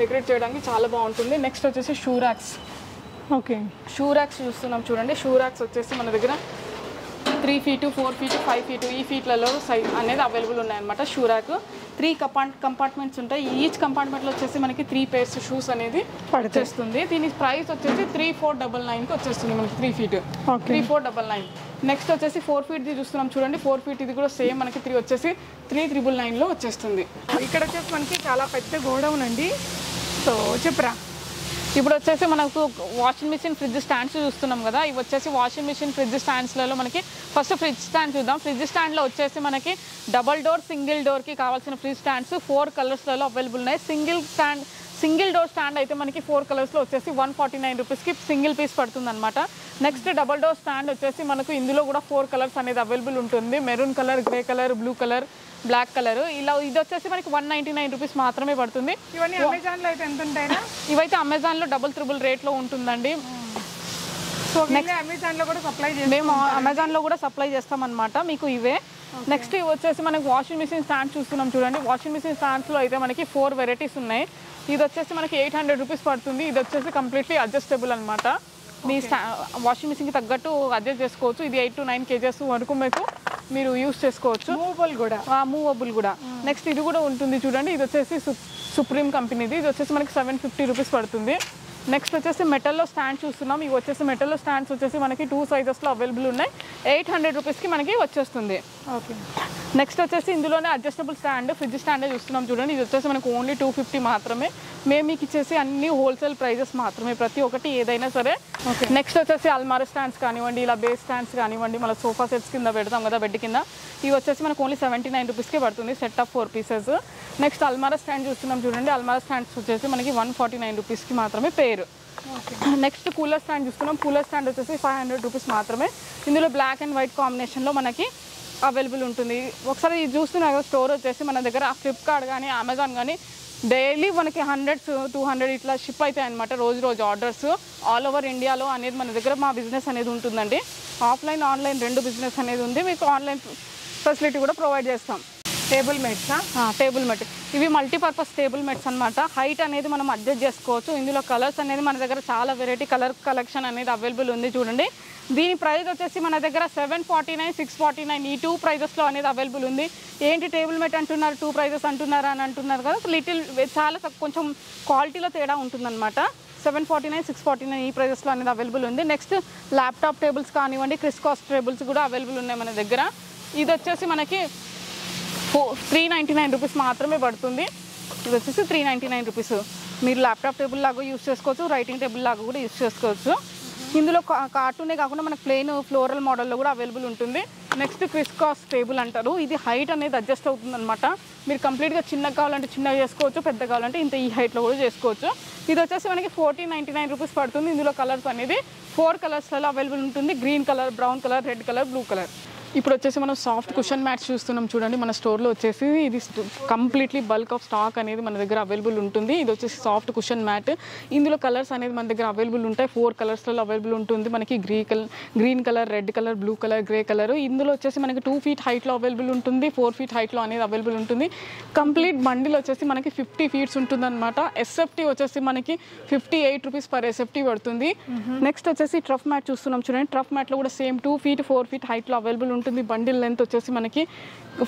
డెకరేట్ చేయడానికి చాలా బాగుంటుంది. నెక్స్ట్ వచ్చేసి shoe racks okay shoe racks చూస్తున్నాం చూడండి. షూ ర్యాక్స్ వచ్చేసి మన దగ్గర three feet four feet five feet ఈ ఫీట్లలో సైజ్ అనేది అవైలబుల్ ఉన్నాయన్నమాట shoe rack three compart compartments ఉంటాయి. ఈచ్ కంపార్ట్మెంట్లో వచ్చేసి మనకి త్రీ పేర్స్ షూస్ అనేది పడతాయి. వచ్చేస్తుంది. దీని ప్రైస్ వచ్చేసి త్రీ ఫోర్ డబల్ నైన్కి వచ్చేస్తుంది మనకి three feet three four double nine next వచ్చేసి ఫోర్ ఫీట్ది చూస్తున్నాం చూడండి. ఫోర్ ఫీట్ ఇది కూడా సేమ్ మనకి త్రీ వచ్చేసి త్రీ త్రిబుల్ నైన్లో వచ్చేస్తుంది. ఇక్కడ వచ్చేసి మనకి చాలా పెద్ద గోడౌన్ అండి. సో చెప్పరా. ఇప్పుడు వచ్చేసి మనకు వాషింగ్ మిషన్ ఫ్రిడ్జ్ స్టాండ్స్ చూస్తున్నాం కదా. ఇవి వచ్చేసి వాషింగ్ మిషన్ ఫ్రిడ్జ్ స్టాండ్స్లలో మనకి ఫస్ట్ ఫ్రిడ్జ్ స్టాండ్ చూద్దాం. ఫ్రిడ్జ్ స్టాండ్లో వచ్చేసి మనకి డబల్ డోర్ సింగిల్ డోర్కి కావాల్సిన ఫ్రిడ్జ్ స్టాండ్స్ ఫోర్ కలర్స్లలో అవైలబుల్ ఉన్నాయి. Single stand single door stand అయితే మనకి ఫోర్ కలర్స్లో వచ్చేసి వన్ ఫార్టీ నైన్ రూపీస్కి సింగిల్ పీస్ పడుతుంది అనమాట నెక్స్ట్ డబల్ డోర్ స్టాండ్ వచ్చేసి మనకు ఇందులో కూడా ఫోర్ కలర్స్ అనేది అవైలబుల్ ఉంటుంది. Maroon colour grey colour blue colour black colour. ఇలా ఇది వచ్చేసి మనకి వన్ నైంటీ నైన్ రూపీస్ మాత్రమే పడుతుంది. ఇవన్నీ అమెజాన్లో అయితే ఎంత ఉంటాయినా ఇవైతే అమెజాన్లో డబుల్ త్రిబుల్ రేట్లో ఉంటుందండి. సో అమెజాన్లో కూడా సప్లై చేస్తాం మేము అమెజాన్లో కూడా సప్లై చేస్తాం అనమాట మీకు ఇవే. నెక్స్ట్ ఇవి వచ్చేసి మనకి వాషింగ్ మిషన్ స్టాండ్ చూస్తున్నాం చూడండి. వాషింగ్ మిషన్ స్టాండ్స్లో అయితే మనకి ఫోర్ వెరైటీస్ ఉన్నాయి. ఇది వచ్చేసి మనకి ఎయిట్ హండ్రెడ్ రూపీస్ పడుతుంది. ఇది వచ్చేసి కంప్లీట్లీ అడ్జస్టబుల్ అనమాట మీ స్టా వాషింగ్ మిషన్కి తగ్గట్టు అడ్జస్ట్ చేసుకోవచ్చు. ఇది ఎయిట్ టు నైన్ కేజెస్ వరకు మీకు మీరు యూస్ చేసుకోవచ్చు. మూవబుల్ కూడా. మూవబుల్ కూడా. నెక్స్ట్ ఇది కూడా ఉంటుంది చూడండి. ఇది వచ్చేసి సుప్రీం కంపెనీది ఇది. వచ్చేసి మనకి సెవెన్ ఫిఫ్టీ రూపీస్ పడుతుంది. నెక్స్ట్ వచ్చేసి మెటల్లో స్టాండ్ చూస్తున్నాం. ఇవి వచ్చేసి మెటల్లో స్టాండ్స్ వచ్చేసి మనకి టూ సైజెస్లో అవైలబుల్ ఉన్నాయి. ఎయిట్ హండ్రెడ్ రూపీస్కి మనకి వచ్చేస్తుంది. ఓకే. నెక్స్ట్ వచ్చేసి ఇందులోనే అడ్జస్టబుల్ స్టాండ్ ఫ్రిడ్జ్ స్టాండే చూస్తున్నాం చూడండి. ఇది వచ్చేసి మనకు ఓన్లీ టూ ఫిఫ్టీ మాత్రమే. మేము మీకు ఇచ్చేసి అన్ని హోల్సేల్ ప్రైజెస్ మాత్రమే. ప్రతి ఒక్కటి ఏదైనా సరే నెక్స్ట్ వచ్చేసి అల్మారా స్టాండ్స్ కానివ్వండి ఇలా బేస్ స్టాండ్స్ కానివ్వండి మళ్ళీ సోఫా సెట్స్ కింద పెడతాం కదా బెడ్ కింద. ఇవి వచ్చేసి మనకు ఓన్లీ సెవెంటీ నైన్ రూపీస్కే పడుతుంది set of four pieces next అల్మారా stand చూస్తున్నాం చూడండి అల్మారా స్టాండ్స్ వచ్చేసి మనకి వన్ ఫార్టీ నైన్ రూపీస్కి మాత్రమే పేరు. నెక్స్ట్ కూలర్ స్టాండ్ చూస్తున్నాం కూలర్ స్టాండ్ వచ్చేసి ఫైవ్ హండ్రెడ్ రూపీస్ మాత్రమే. ఇందులో బ్లాక్ అండ్ వైట్ కాంబినేషన్లో మనకి అవైలబుల్ ఉంటుంది. ఒకసారి ఇది చూస్తున్నా కదా స్టోర్ వచ్చేసి మన దగ్గర ఫ్లిప్కార్ట్ కానీ అమెజాన్ కానీ డైలీ మనకి హండ్రెడ్స్ టూ హండ్రెడ్ ఇట్లా షిప్ అవుతాయి అనమాట రోజు రోజు ఆర్డర్స్. ఆల్ ఓవర్ ఇండియాలో అనేది మన దగ్గర మా బిజినెస్ అనేది ఉంటుందండి. ఆఫ్లైన్ ఆన్లైన్ రెండు బిజినెస్ అనేది ఉంది. మీకు ఆన్లైన్ ఫెసిలిటీ కూడా ప్రొవైడ్ చేస్తాం. టేబుల్ మెట్స్ టేబుల్ మెట్ ఇవి మల్టీపర్పస్ టేబుల్ మెట్స్ అనమాట హైట్ అనేది మనం అడ్జస్ట్ చేసుకోవచ్చు. ఇందులో కలర్స్ అనేది మన దగ్గర చాలా వెరైటీ కలర్ కలెక్షన్ అనేది అవైలబుల్ ఉంది చూడండి. దీని ప్రైస్ వచ్చేసి మన దగ్గర seven forty nine six forty nine ఈ టూ ప్రైజెస్లో అనేది అవైలబుల్ ఉంది. ఏంటి టేబుల్ మెట్ అంటున్నారు టూ ప్రైజెస్ అంటున్నారు అని అంటున్నారు కదా లిటిల్ చాలా కొంచెం క్వాలిటీలో తేడా ఉంటుందన్నమాట. Seven forty nine six forty nine ఈ ప్రైజెస్లో అనేది అవైలబుల్ ఉంది. నెక్స్ట్ ల్యాప్టాప్ టేబుల్స్ కానివ్వండి క్రిస్ కాస్ట్ టేబుల్స్ కూడా అవైలబుల్ ఉన్నాయి మన దగ్గర. ఇది వచ్చేసి మనకి త్రీ నైంటీ నైన్ రూపీస్ మాత్రమే పడుతుంది. ఇది వచ్చేసి త్రీ నైంటీ నైన్ రూపీస్ మీరు ల్యాప్టాప్ టేబుల్ లాగా యూస్ చేసుకోవచ్చు రైటింగ్ టేబుల్ లాగా కూడా యూస్ చేసుకోవచ్చు. ఇందులో కా- కార్టూనే కాకుండా మనకు ప్లెయిన్ ఫ్లోరల్ మోడల్లో కూడా అవైలబుల్ ఉంటుంది. నెక్స్ట్ క్రిస్ కాస్ టేబుల్ అంటారు. ఇది హైట్ అనేది అడ్జస్ట్ అవుతుంది అనమాట మీరు కంప్లీట్గా చిన్నగా కావాలంటే చిన్నగా చేసుకోవచ్చు పెద్ద కావాలంటే ఇంత ఈ హైట్లో కూడా చేసుకోవచ్చు. ఇది వచ్చేసి మనకి ఫోర్టీన్ నైంటీ నైన్ రూపీస్ పడుతుంది. ఇందులో కలర్స్ అనేది ఫోర్ కలర్స్లలో అవైలబుల్ ఉంటుంది. Green colour brown colour red colour blue colour ఇప్పుడు వచ్చేసి మనం సాఫ్ట్ కుషన్ మ్యాట్స్ చూస్తున్నాం చూడండి మన స్టోర్లో వచ్చేసి ఇది కంప్లీట్లీ బల్క్ ఆఫ్ స్టాక్ అనేది మన దగ్గర అవైలబుల్ ఉంటుంది. ఇది వచ్చేసి సాఫ్ట్ కుషన్ మ్యాట్ ఇందులో కలర్స్ అనేది మన దగ్గర అవైలబుల్ ఉంటాయి. ఫోర్ కలర్స్లో అవైలబుల్ ఉంటుంది. మనకి grey colour green colour red colour blue colour grey colour ఇందులో వచ్చేసి మనకి టూ ఫీట్ హైట్లో అవైలబుల్ ఉంటుంది. ఫోర్ ఫీట్ హైట్లో అనేది అవైలబుల్ ఉంటుంది. కంప్లీట్ బండిల్ వచ్చేసి మనకి ఫిఫ్టీ ఫీట్స్ ఉంటుంది అనమాట ఎస్ఎఫ్టీ వచ్చేసి మనకి fifty eight rupees per SFT పడుతుంది. నెక్స్ట్ వచ్చేసి ట్రఫ్ మ్యాట్ చూస్తున్నాం చూడండి. ట్రఫ్ మ్యాట్లో కూడా same two feet four feet హైట్లో అవైలబుల్ ఉంటుంది బండిల్ లెంత్ వచ్చేసి మనకి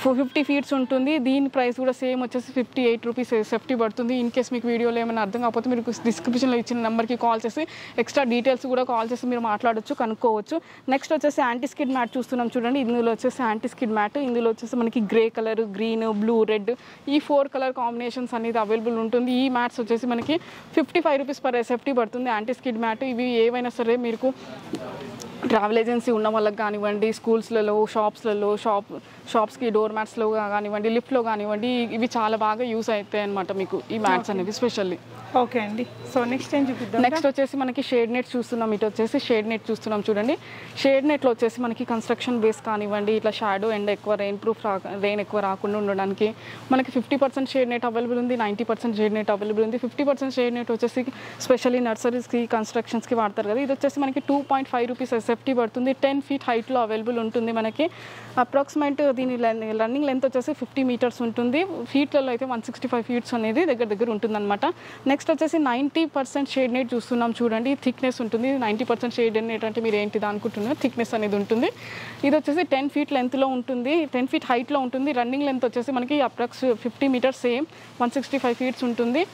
ఫిఫ్టీ ఫీట్స్ ఉంటుంది. దీని ప్రైస్ కూడా సేమ్ వచ్చేసి ఫిఫ్టీ ఎయిట్ రూపీస్ సేఫ్టీ పడుతుంది. ఇన్ కేస్ మీకు వీడియోలో ఏమైనా అర్థం కాకపోతే మీరు డిస్క్రిప్షన్లో ఇచ్చిన నెంబర్కి కాల్ చేసి ఎక్స్ట్రా డీటెయిల్స్ కూడా కాల్ చేసి మీరు మాట్లాడవచ్చు కనుక్కోవచ్చు. నెక్స్ట్ వచ్చేసి యాంటీ స్కిడ్ మ్యాట్ చూస్తున్నాం చూడండి. ఇందులో వచ్చేసి యాంటీ స్కిడ్ మ్యాట్ ఇందులో వచ్చేసి మనకి grey colour green blue red ఈ ఫోర్ కలర్ కాంబినేషన్స్ అనేది అవైలబుల్ ఉంటుంది. ఈ మ్యాట్స్ వచ్చేసి మనకి fifty five rupees per SFT పడుతుంది. యాంటీ స్కిడ్ మ్యాట్ ఇవి ఏవైనా సరే మీకు ట్రావెల్ ఏజెన్సీ ఉన్న వాళ్ళకి కానివ్వండి స్కూల్స్లలో షాప్స్లలో షాప్ షాప్స్కి డోర్ మ్యాట్స్లో కానివ్వండి లిఫ్ట్లో కానివ్వండి ఇవి చాలా బాగా యూస్ అవుతాయి అనమాట మీకు ఈ మ్యాట్స్ అనేవి స్పెషల్లీ. ఓకే అండి. సో నెక్స్ట్ ఏం చూపిద్దాం నెక్స్ట్ వచ్చేసి మనకి షేడ్ నెట్ చూస్తున్నాం ఇటు వచ్చేసి షేడ్ నెట్ చూస్తున్నాం చూడండి. షేడ్ నెట్లో వచ్చేసి మనకి కన్స్ట్రక్షన్ బేస్ కానివ్వండి ఇట్లా షాడో ఎండ్ ఎక్కువ రెయిన్ ప్రూఫ్ రా రెయిన్ ఎక్కువ రాకుండా ఉండడానికి మనకి fifty percent shade net available ఉంది ninety percent shade net available ఉంది. ఫిఫ్టీ పర్సెంట్ షేడ్ నెట్ వచ్చేసి స్పెషల్లీ నర్సరీస్కి కన్స్ట్రక్షన్స్కి వాడతారు కదా. ఇది వచ్చేసి మనకి two point five rupees SFT పడుతుంది. టెన్ ఫీట్ హైట్లో అవైలబుల్ ఉంటుంది మనకి. అప్రాక్సిమేట్ దీని రన్నింగ్ లెంత్ వచ్చేసి ఫిఫ్టీ మీటర్స్ ఉంటుంది. ఫీట్లలో అయితే వన్ సిక్స్టీ ఫైవ్ ఫీట్స్ అనేది దగ్గర దగ్గర ఉంటుందన్నమాట. నెక్స్ట్ వచ్చేసి నైంటీ పర్సెంట్ షేడ్ నెట్ చూస్తున్నాం చూడండి. థిక్నెస్ ఉంటుంది. నైంటీ పర్సెంట్ షేడ్ నెట్ అంటే మీరు ఏంటిది అనుకుంటున్నారు? థిక్నెస్ అనేది ఉంటుంది. ఇది వచ్చేసి టెన్ ఫీట్ లెంత్లో ఉంటుంది. టెన్ ఫీట్ హైట్లో ఉంటుంది. రన్నింగ్ లెంత్ వచ్చేసి మనకి approx fifty metres same one sixty five feets ఉంటుంది.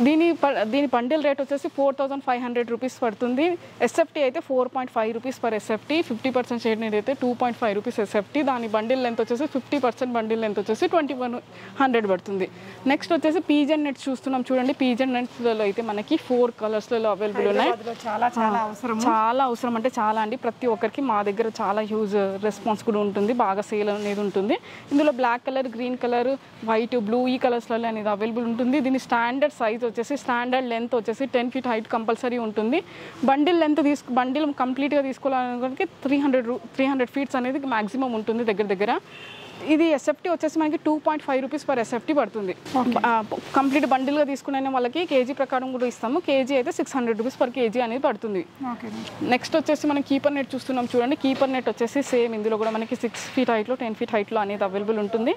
దీని ప- దీని బండిల్ రేట్ వచ్చేసి four thousand five hundred rupees పడుతుంది. ఎస్ఎఫ్టీ అయితే four point five rupees per SFT fifty percent shade net అయితే two point five rupees SFT దాని బండిల్ లెంత్ వచ్చేసి ఫిఫ్టీ పర్సెంట్ బండిల్ లెంత్ వచ్చేసి ట్వంటీ వన్ హండ్రెడ్ పడుతుంది. నెక్స్ట్ వచ్చేసి పీజన్ నెట్స్ చూస్తున్నాం చూడండి. పీజన్ నెట్స్లలో అయితే మనకి ఫోర్ కలర్స్లలో అవైలబుల్ ఉన్నాయి. చాలా చాలా అవసరం చాలా అవసరం అంటే చాలా అండి. ప్రతి ఒక్కరికి మా దగ్గర చాలా హ్యూజ్ రెస్పాన్స్ కూడా ఉంటుంది. బాగా సేల్ అనేది ఉంటుంది. ఇందులో black colour green colour white blue ఈ కలర్స్లలో అనేది అవైలబుల్ ఉంటుంది. దీని స్టాండర్డ్ సైజ్ వచ్చేసి స్టాండర్డ్ లెంత్ వచ్చేసి టెన్ ఫీట్ హైట్ కంపల్సరీ ఉంటుంది. బండిల్ లెంత్ తీసుకు బండిల్ కంప్లీట్గా తీసుకోవాలనుకోవడానికి three hundred three hundred feets అనేది మాక్సిమం ఉంటుంది దగ్గర దగ్గర. ఇది ఎస్ఎఫ్టీ వచ్చేసి మనకి two point five rupees per SFT పడుతుంది. కంప్లీట్ బండిల్గా తీసుకునే వాళ్ళకి కేజీ ప్రకారం కూడా ఇస్తాము. కేజీ అయితే six hundred rupees per KG అనేది పడుతుంది. నెక్స్ట్ వచ్చేసి మనం కీపర్ నెట్ చూస్తున్నాం చూడండి. కీపర్ నెట్ వచ్చేసి సేమ్ ఇందులో కూడా మనకి సిక్స్ ఫీట్ హైట్లో టెన్ ఫీట్ హైట్లో అనేది అవైలబుల్ ఉంటుంది.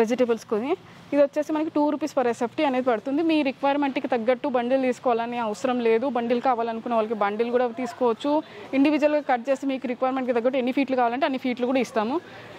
వెజిటేబుల్స్ కొని. ఇది వచ్చేసి మనకి టూ రూపీస్ పర్ ఎస్ఎఫ్టీ అనేది పడుతుంది. మీ రిక్వైర్మెంట్కి తగ్గట్టు బండిల్ తీసుకోవాలని అవసరం లేదు. బండిల్ కావాలనుకున్న వాళ్ళకి బండిల్ కూడా తీసుకోవచ్చు. ఇండివిజువల్గా కట్ చేసి మీకు రిక్వైర్మెంట్కి తగ్గట్టు ఎన్ని ఫీట్లు కావాలంటే అన్ని ఫీట్లు కూడా ఇస్తాము.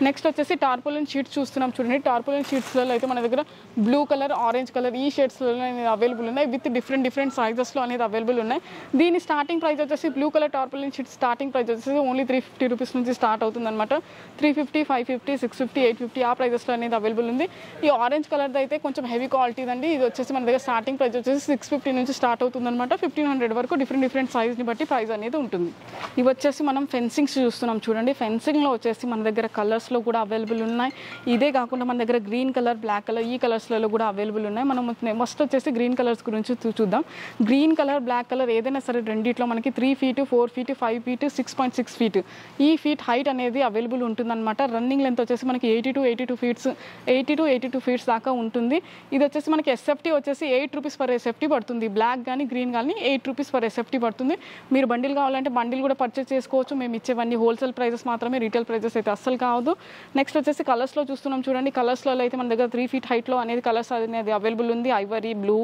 నెక్స్ట్ వచ్చేసి టార్పోలిన్ షీట్స్ చూస్తున్నాం చూడండి. టార్పోలిన్ షీట్స్లలో అయితే మన దగ్గర బ్లూ కలర్ ఆరెంజ్ కలర్ ఈ షేడ్స్లో అవైలబుల్ ఉన్నాయి. విత్ డిఫరెంట్ డిఫరెంట్ సైజెస్లో అనేది అవైలబుల్ ఉన్నాయి. దీని స్టార్టింగ్ ప్రైస్ వచ్చేసి blue colour tarpaulin sheet starting price వచ్చేసి ఓన్లీ త్రీ ఫిఫ్టీ రూపీస్ నుంచి స్టార్ట్ అవుతుంది అనమాట three fifty five fifty six fifty eight fifty ఆ ప్రైజెస్లో అనేది అవైలబుల్ ఉంది. ఈ ఆరెంజ్ కలర్ కలర్ది అయితే కొంచెం హెవీ క్వాలిటీ అండి ఇది వచ్చేసి మన దగ్గర స్టార్టింగ్ ప్రైస్ వచ్చేసి సిక్స్ ఫిఫ్టీ నుంచి స్టార్ట్ అవుతుంది అనమాట ఫిఫ్టీన్ హండ్రెడ్ వరకు డిఫరెంట్ డిఫరెంట్ సైజ్ని బట్టి ప్రైస్ అనేది ఉంటుంది. ఇవి వచ్చేసి మనం ఫెన్సింగ్స్ చూస్తున్నాం చూడండి. ఫెన్సింగ్లో వచ్చేసి మన దగ్గర కలర్స్లో కూడా అవైలబుల్ ఉన్నాయి. ఇదే కాకుండా మన దగ్గర గ్రీన్ కలర్ బ్లాక్ కలర్ ఈ కలర్స్లలో కూడా అవైలబుల్ ఉన్నాయి. మనం ఫస్ట్ వచ్చేసి గ్రీన్ కలర్స్ గురించి చూ- చూద్దాం. గ్రీన్ కలర్ బ్లాక్ కలర్ ఏదైనా సరే రెండిట్లో మనకి three feet four feet five feet six point six feet ఈ ఫీట్ హైట్ అనేది అవైలబుల్ ఉంటుందన్నమాట. రన్నింగ్ లెంత్ వచ్చేసి మనకి eighty to eighty two feets eighty to eighty two feets దాకా ఉంటుంది. ఇది వచ్చేసి మనకి ఎస్ఎఫ్టీ వచ్చేసి ఎయిట్ రూపీస్ పర్ ఎస్ఎఫ్టీ పడుతుంది. బ్లాక్ కానీ గ్రీన్ కానీ ఎయిట్ రూపీస్ పర్ ఎస్ఎఫ్టీ పడుతుంది. మీరు బండిల్ కావాలంటే బండిల్ కూడా పర్చేస్ చేసుకోవచ్చు. మేము ఇచ్చేవన్నీ హోల్సేల్ ప్రైజెస్ మాత్రమే రీటైల్ ప్రైజెస్ అయితే అస్సలు కావద్దు నెక్స్ట్ వచ్చేసి కలర్స్లో చూస్తున్నాం చూడండి. కలర్స్లో అయితే మన దగ్గర త్రీ ఫీట్ హైట్లో అనేది కలర్స్ అనేది అవైలబుల్ ఉంది. ఐవరీ బ్లూ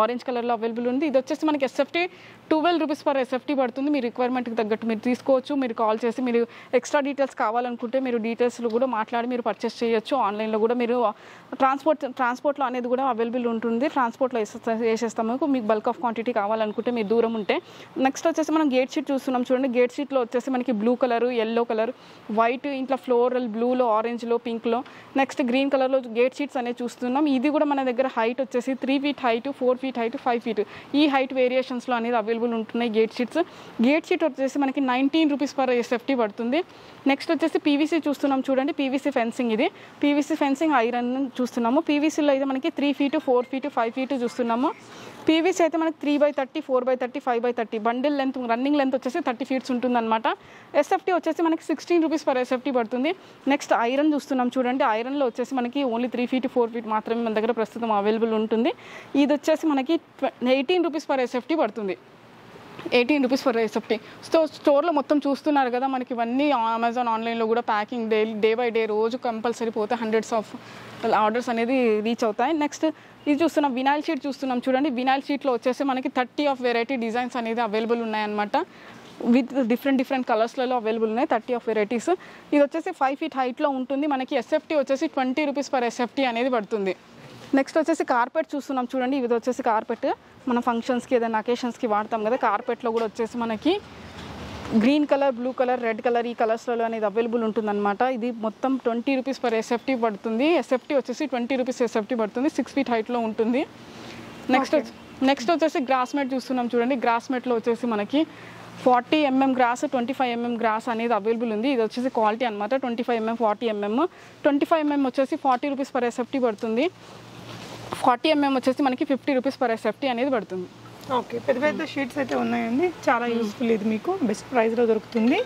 ఆరెంజ్ కలర్లో అవైలబుల్ ఉంది. ఇది వచ్చేసి మనకి SFT twelve rupees per SFT పడుతుంది. మీ రిక్వైర్మెంట్కి తగ్గట్టు మీరు తీసుకోవచ్చు. మీరు కాల్ చేసి మీరు ఎక్స్ట్రా డీటెయిల్స్ కావాలనుకుంటే మీరు డీటెయిల్స్లో కూడా మాట్లాడి మీరు పర్చేస్ చేయొచ్చు. ఆన్లైన్లో కూడా మీరు ట్రాన్స్పోర్ట్ ట్రాన్స్పోర్ట్లో అనేది కూడా అవైలబుల్ ఉంటుంది. ట్రాన్స్పోర్ట్లో వేసేస్తాము మీకు బల్క్ ఆఫ్ క్వాంటిటీ కావాలనుకుంటే మీరు దూరం ఉంటే. నెక్స్ట్ వచ్చేసి మనం గేట్ షీట్ చూస్తున్నాం. చూడండి గేట్ షీట్లో వచ్చేసి మనకి blue colour yellow colour white ఇంట్లో ఫ్లోరల్ బ్లూలో ఆరెంజ్లో పింక్లో. నెక్స్ట్ గ్రీన్ కలర్లో గేట్ షీట్స్ అనేవి చూస్తున్నాం. ఇది కూడా మన దగ్గర హైట్ వచ్చేసి three feet height four feet height five feet. ఈ హైట్ వేరియేషన్స్లో అనేది అవైలబుల్ ఉంటున్నాయి గేట్ షీట్స్. గేట్ షీట్ వచ్చేసి మనకి నైన్టీన్ రూపీస్ పర్ సేఫ్టీ పడుతుంది. నెక్స్ట్ వచ్చేసి పీవీసీ చూస్తున్నాం. చూడండి పీవీసీ ఫెన్సింగ్ ఇది. పీవీసీ ఫెన్సింగ్ ఐరన్ చూస్తున్నాము. పీవీసీలో అయితే మనకి three feet four feet five feet చూస్తున్నాము. పీవీసీ అయితే మనకి three by thirty four by thirty five by thirty bundle length running length వచ్చేసి థర్టీ ఫీట్స్ ఉంటుందన్నమాట. ఎస్ఎఫ్టీ వచ్చేసి మనకి సిక్స్టీన్ రూపీస్ పర్ ఎస్ఎఫ్టీ పడుతుంది. నెక్స్ట్ ఐరన్ చూస్తున్నాం చూడండి. ఐరన్లో వచ్చేసి మనకి only three feet four feet మాత్రమే మన దగ్గర ప్రస్తుతం అవైలబుల్ ఉంటుంది. ఇది వచ్చేసి మనకి ఎయిటీన్ రూపీస్ పర్ ఎస్ఎఫ్టీ పడుతుంది. ఎయిటీన్ రూపీస్ ఫర్ రేసెప్టీ సో స్టోర్లో మొత్తం చూస్తున్నారు కదా మనకి ఇవన్నీ అమెజాన్ ఆన్లైన్లో కూడా packing day day by day రోజు కంపల్సరీ పోతే హండ్రెడ్స్ ఆఫ్ ఆర్డర్స్ అనేది రీచ్ అవుతాయి. నెక్స్ట్ ఇది చూస్తున్నాం వినాయిల్ షీట్ చూస్తున్నాం. చూడండి వినాయిల్ షీట్లో వచ్చేసి మనకి థర్టీ ఆఫ్ వెరైటీ డిజైన్స్ అనేది అవైలబుల్ ఉన్నాయన్నమాట. విత్ డిఫరెంట్ డిఫరెంట్ కలర్స్లలో అవైలబుల్ ఉన్నాయి థర్టీ ఆఫ్ వెరైటీస్ ఇది వచ్చేసి ఫైవ్ ఫీట్ హైట్లో ఉంటుంది. మనకి ఎస్ఎఫ్టీ వచ్చేసి ట్వంటీ రూపీస్ పర్ ఎస్ఎఫ్టీ అనేది పడుతుంది. నెక్స్ట్ వచ్చేసి కార్పెట్ చూస్తున్నాం చూడండి. ఇది వచ్చేసి కార్పెట్ మన ఫంక్షన్స్కి ఏదైనా అకేషన్స్కి వాడతాం కదా కార్పెట్లో కూడా వచ్చేసి మనకి green colour blue colour red colour ఈ కలర్స్లలో అనేది అవైలబుల్ ఉంటుందన్నమాట. ఇది మొత్తం ట్వంటీ రూపీస్ పర్ ఎస్ఎఫ్టీ పడుతుంది. ఎస్ఎఫ్టీ వచ్చేసి ట్వంటీ రూపీస్ ఎస్ఎఫ్టీ పడుతుంది. సిక్స్ ఫీట్ హైట్లో ఉంటుంది. నెక్స్ట్ నెక్స్ట్ వచ్చేసి గ్రాస్ మెట్ చూస్తున్నాం చూడండి. గ్రాస్ మెట్లో వచ్చేసి మనకి forty mm grass twenty five mm grass అనేది అవైలబుల్ ఉంది. ఇది వచ్చేసి క్వాలిటీ అనమాట twenty five mm forty mm twenty five mm వచ్చేసి ఫార్టీ రూపీస్ పర్ ఎస్ఎఫ్టీ పడుతుంది. ఫార్టీ ఎంఎం వచ్చేసి మనకి ఫిఫ్టీ రూపీస్ పర్ ఎస్ఎఫ్టీ అనేది పడుతుంది. ఓకే పెద్ద పెద్ద షీట్స్ అయితే ఉన్నాయండి. చాలా యూస్ఫుల్ ఇది మీకు. బెస్ట్ ప్రైస్లో దొరుకుతుంది.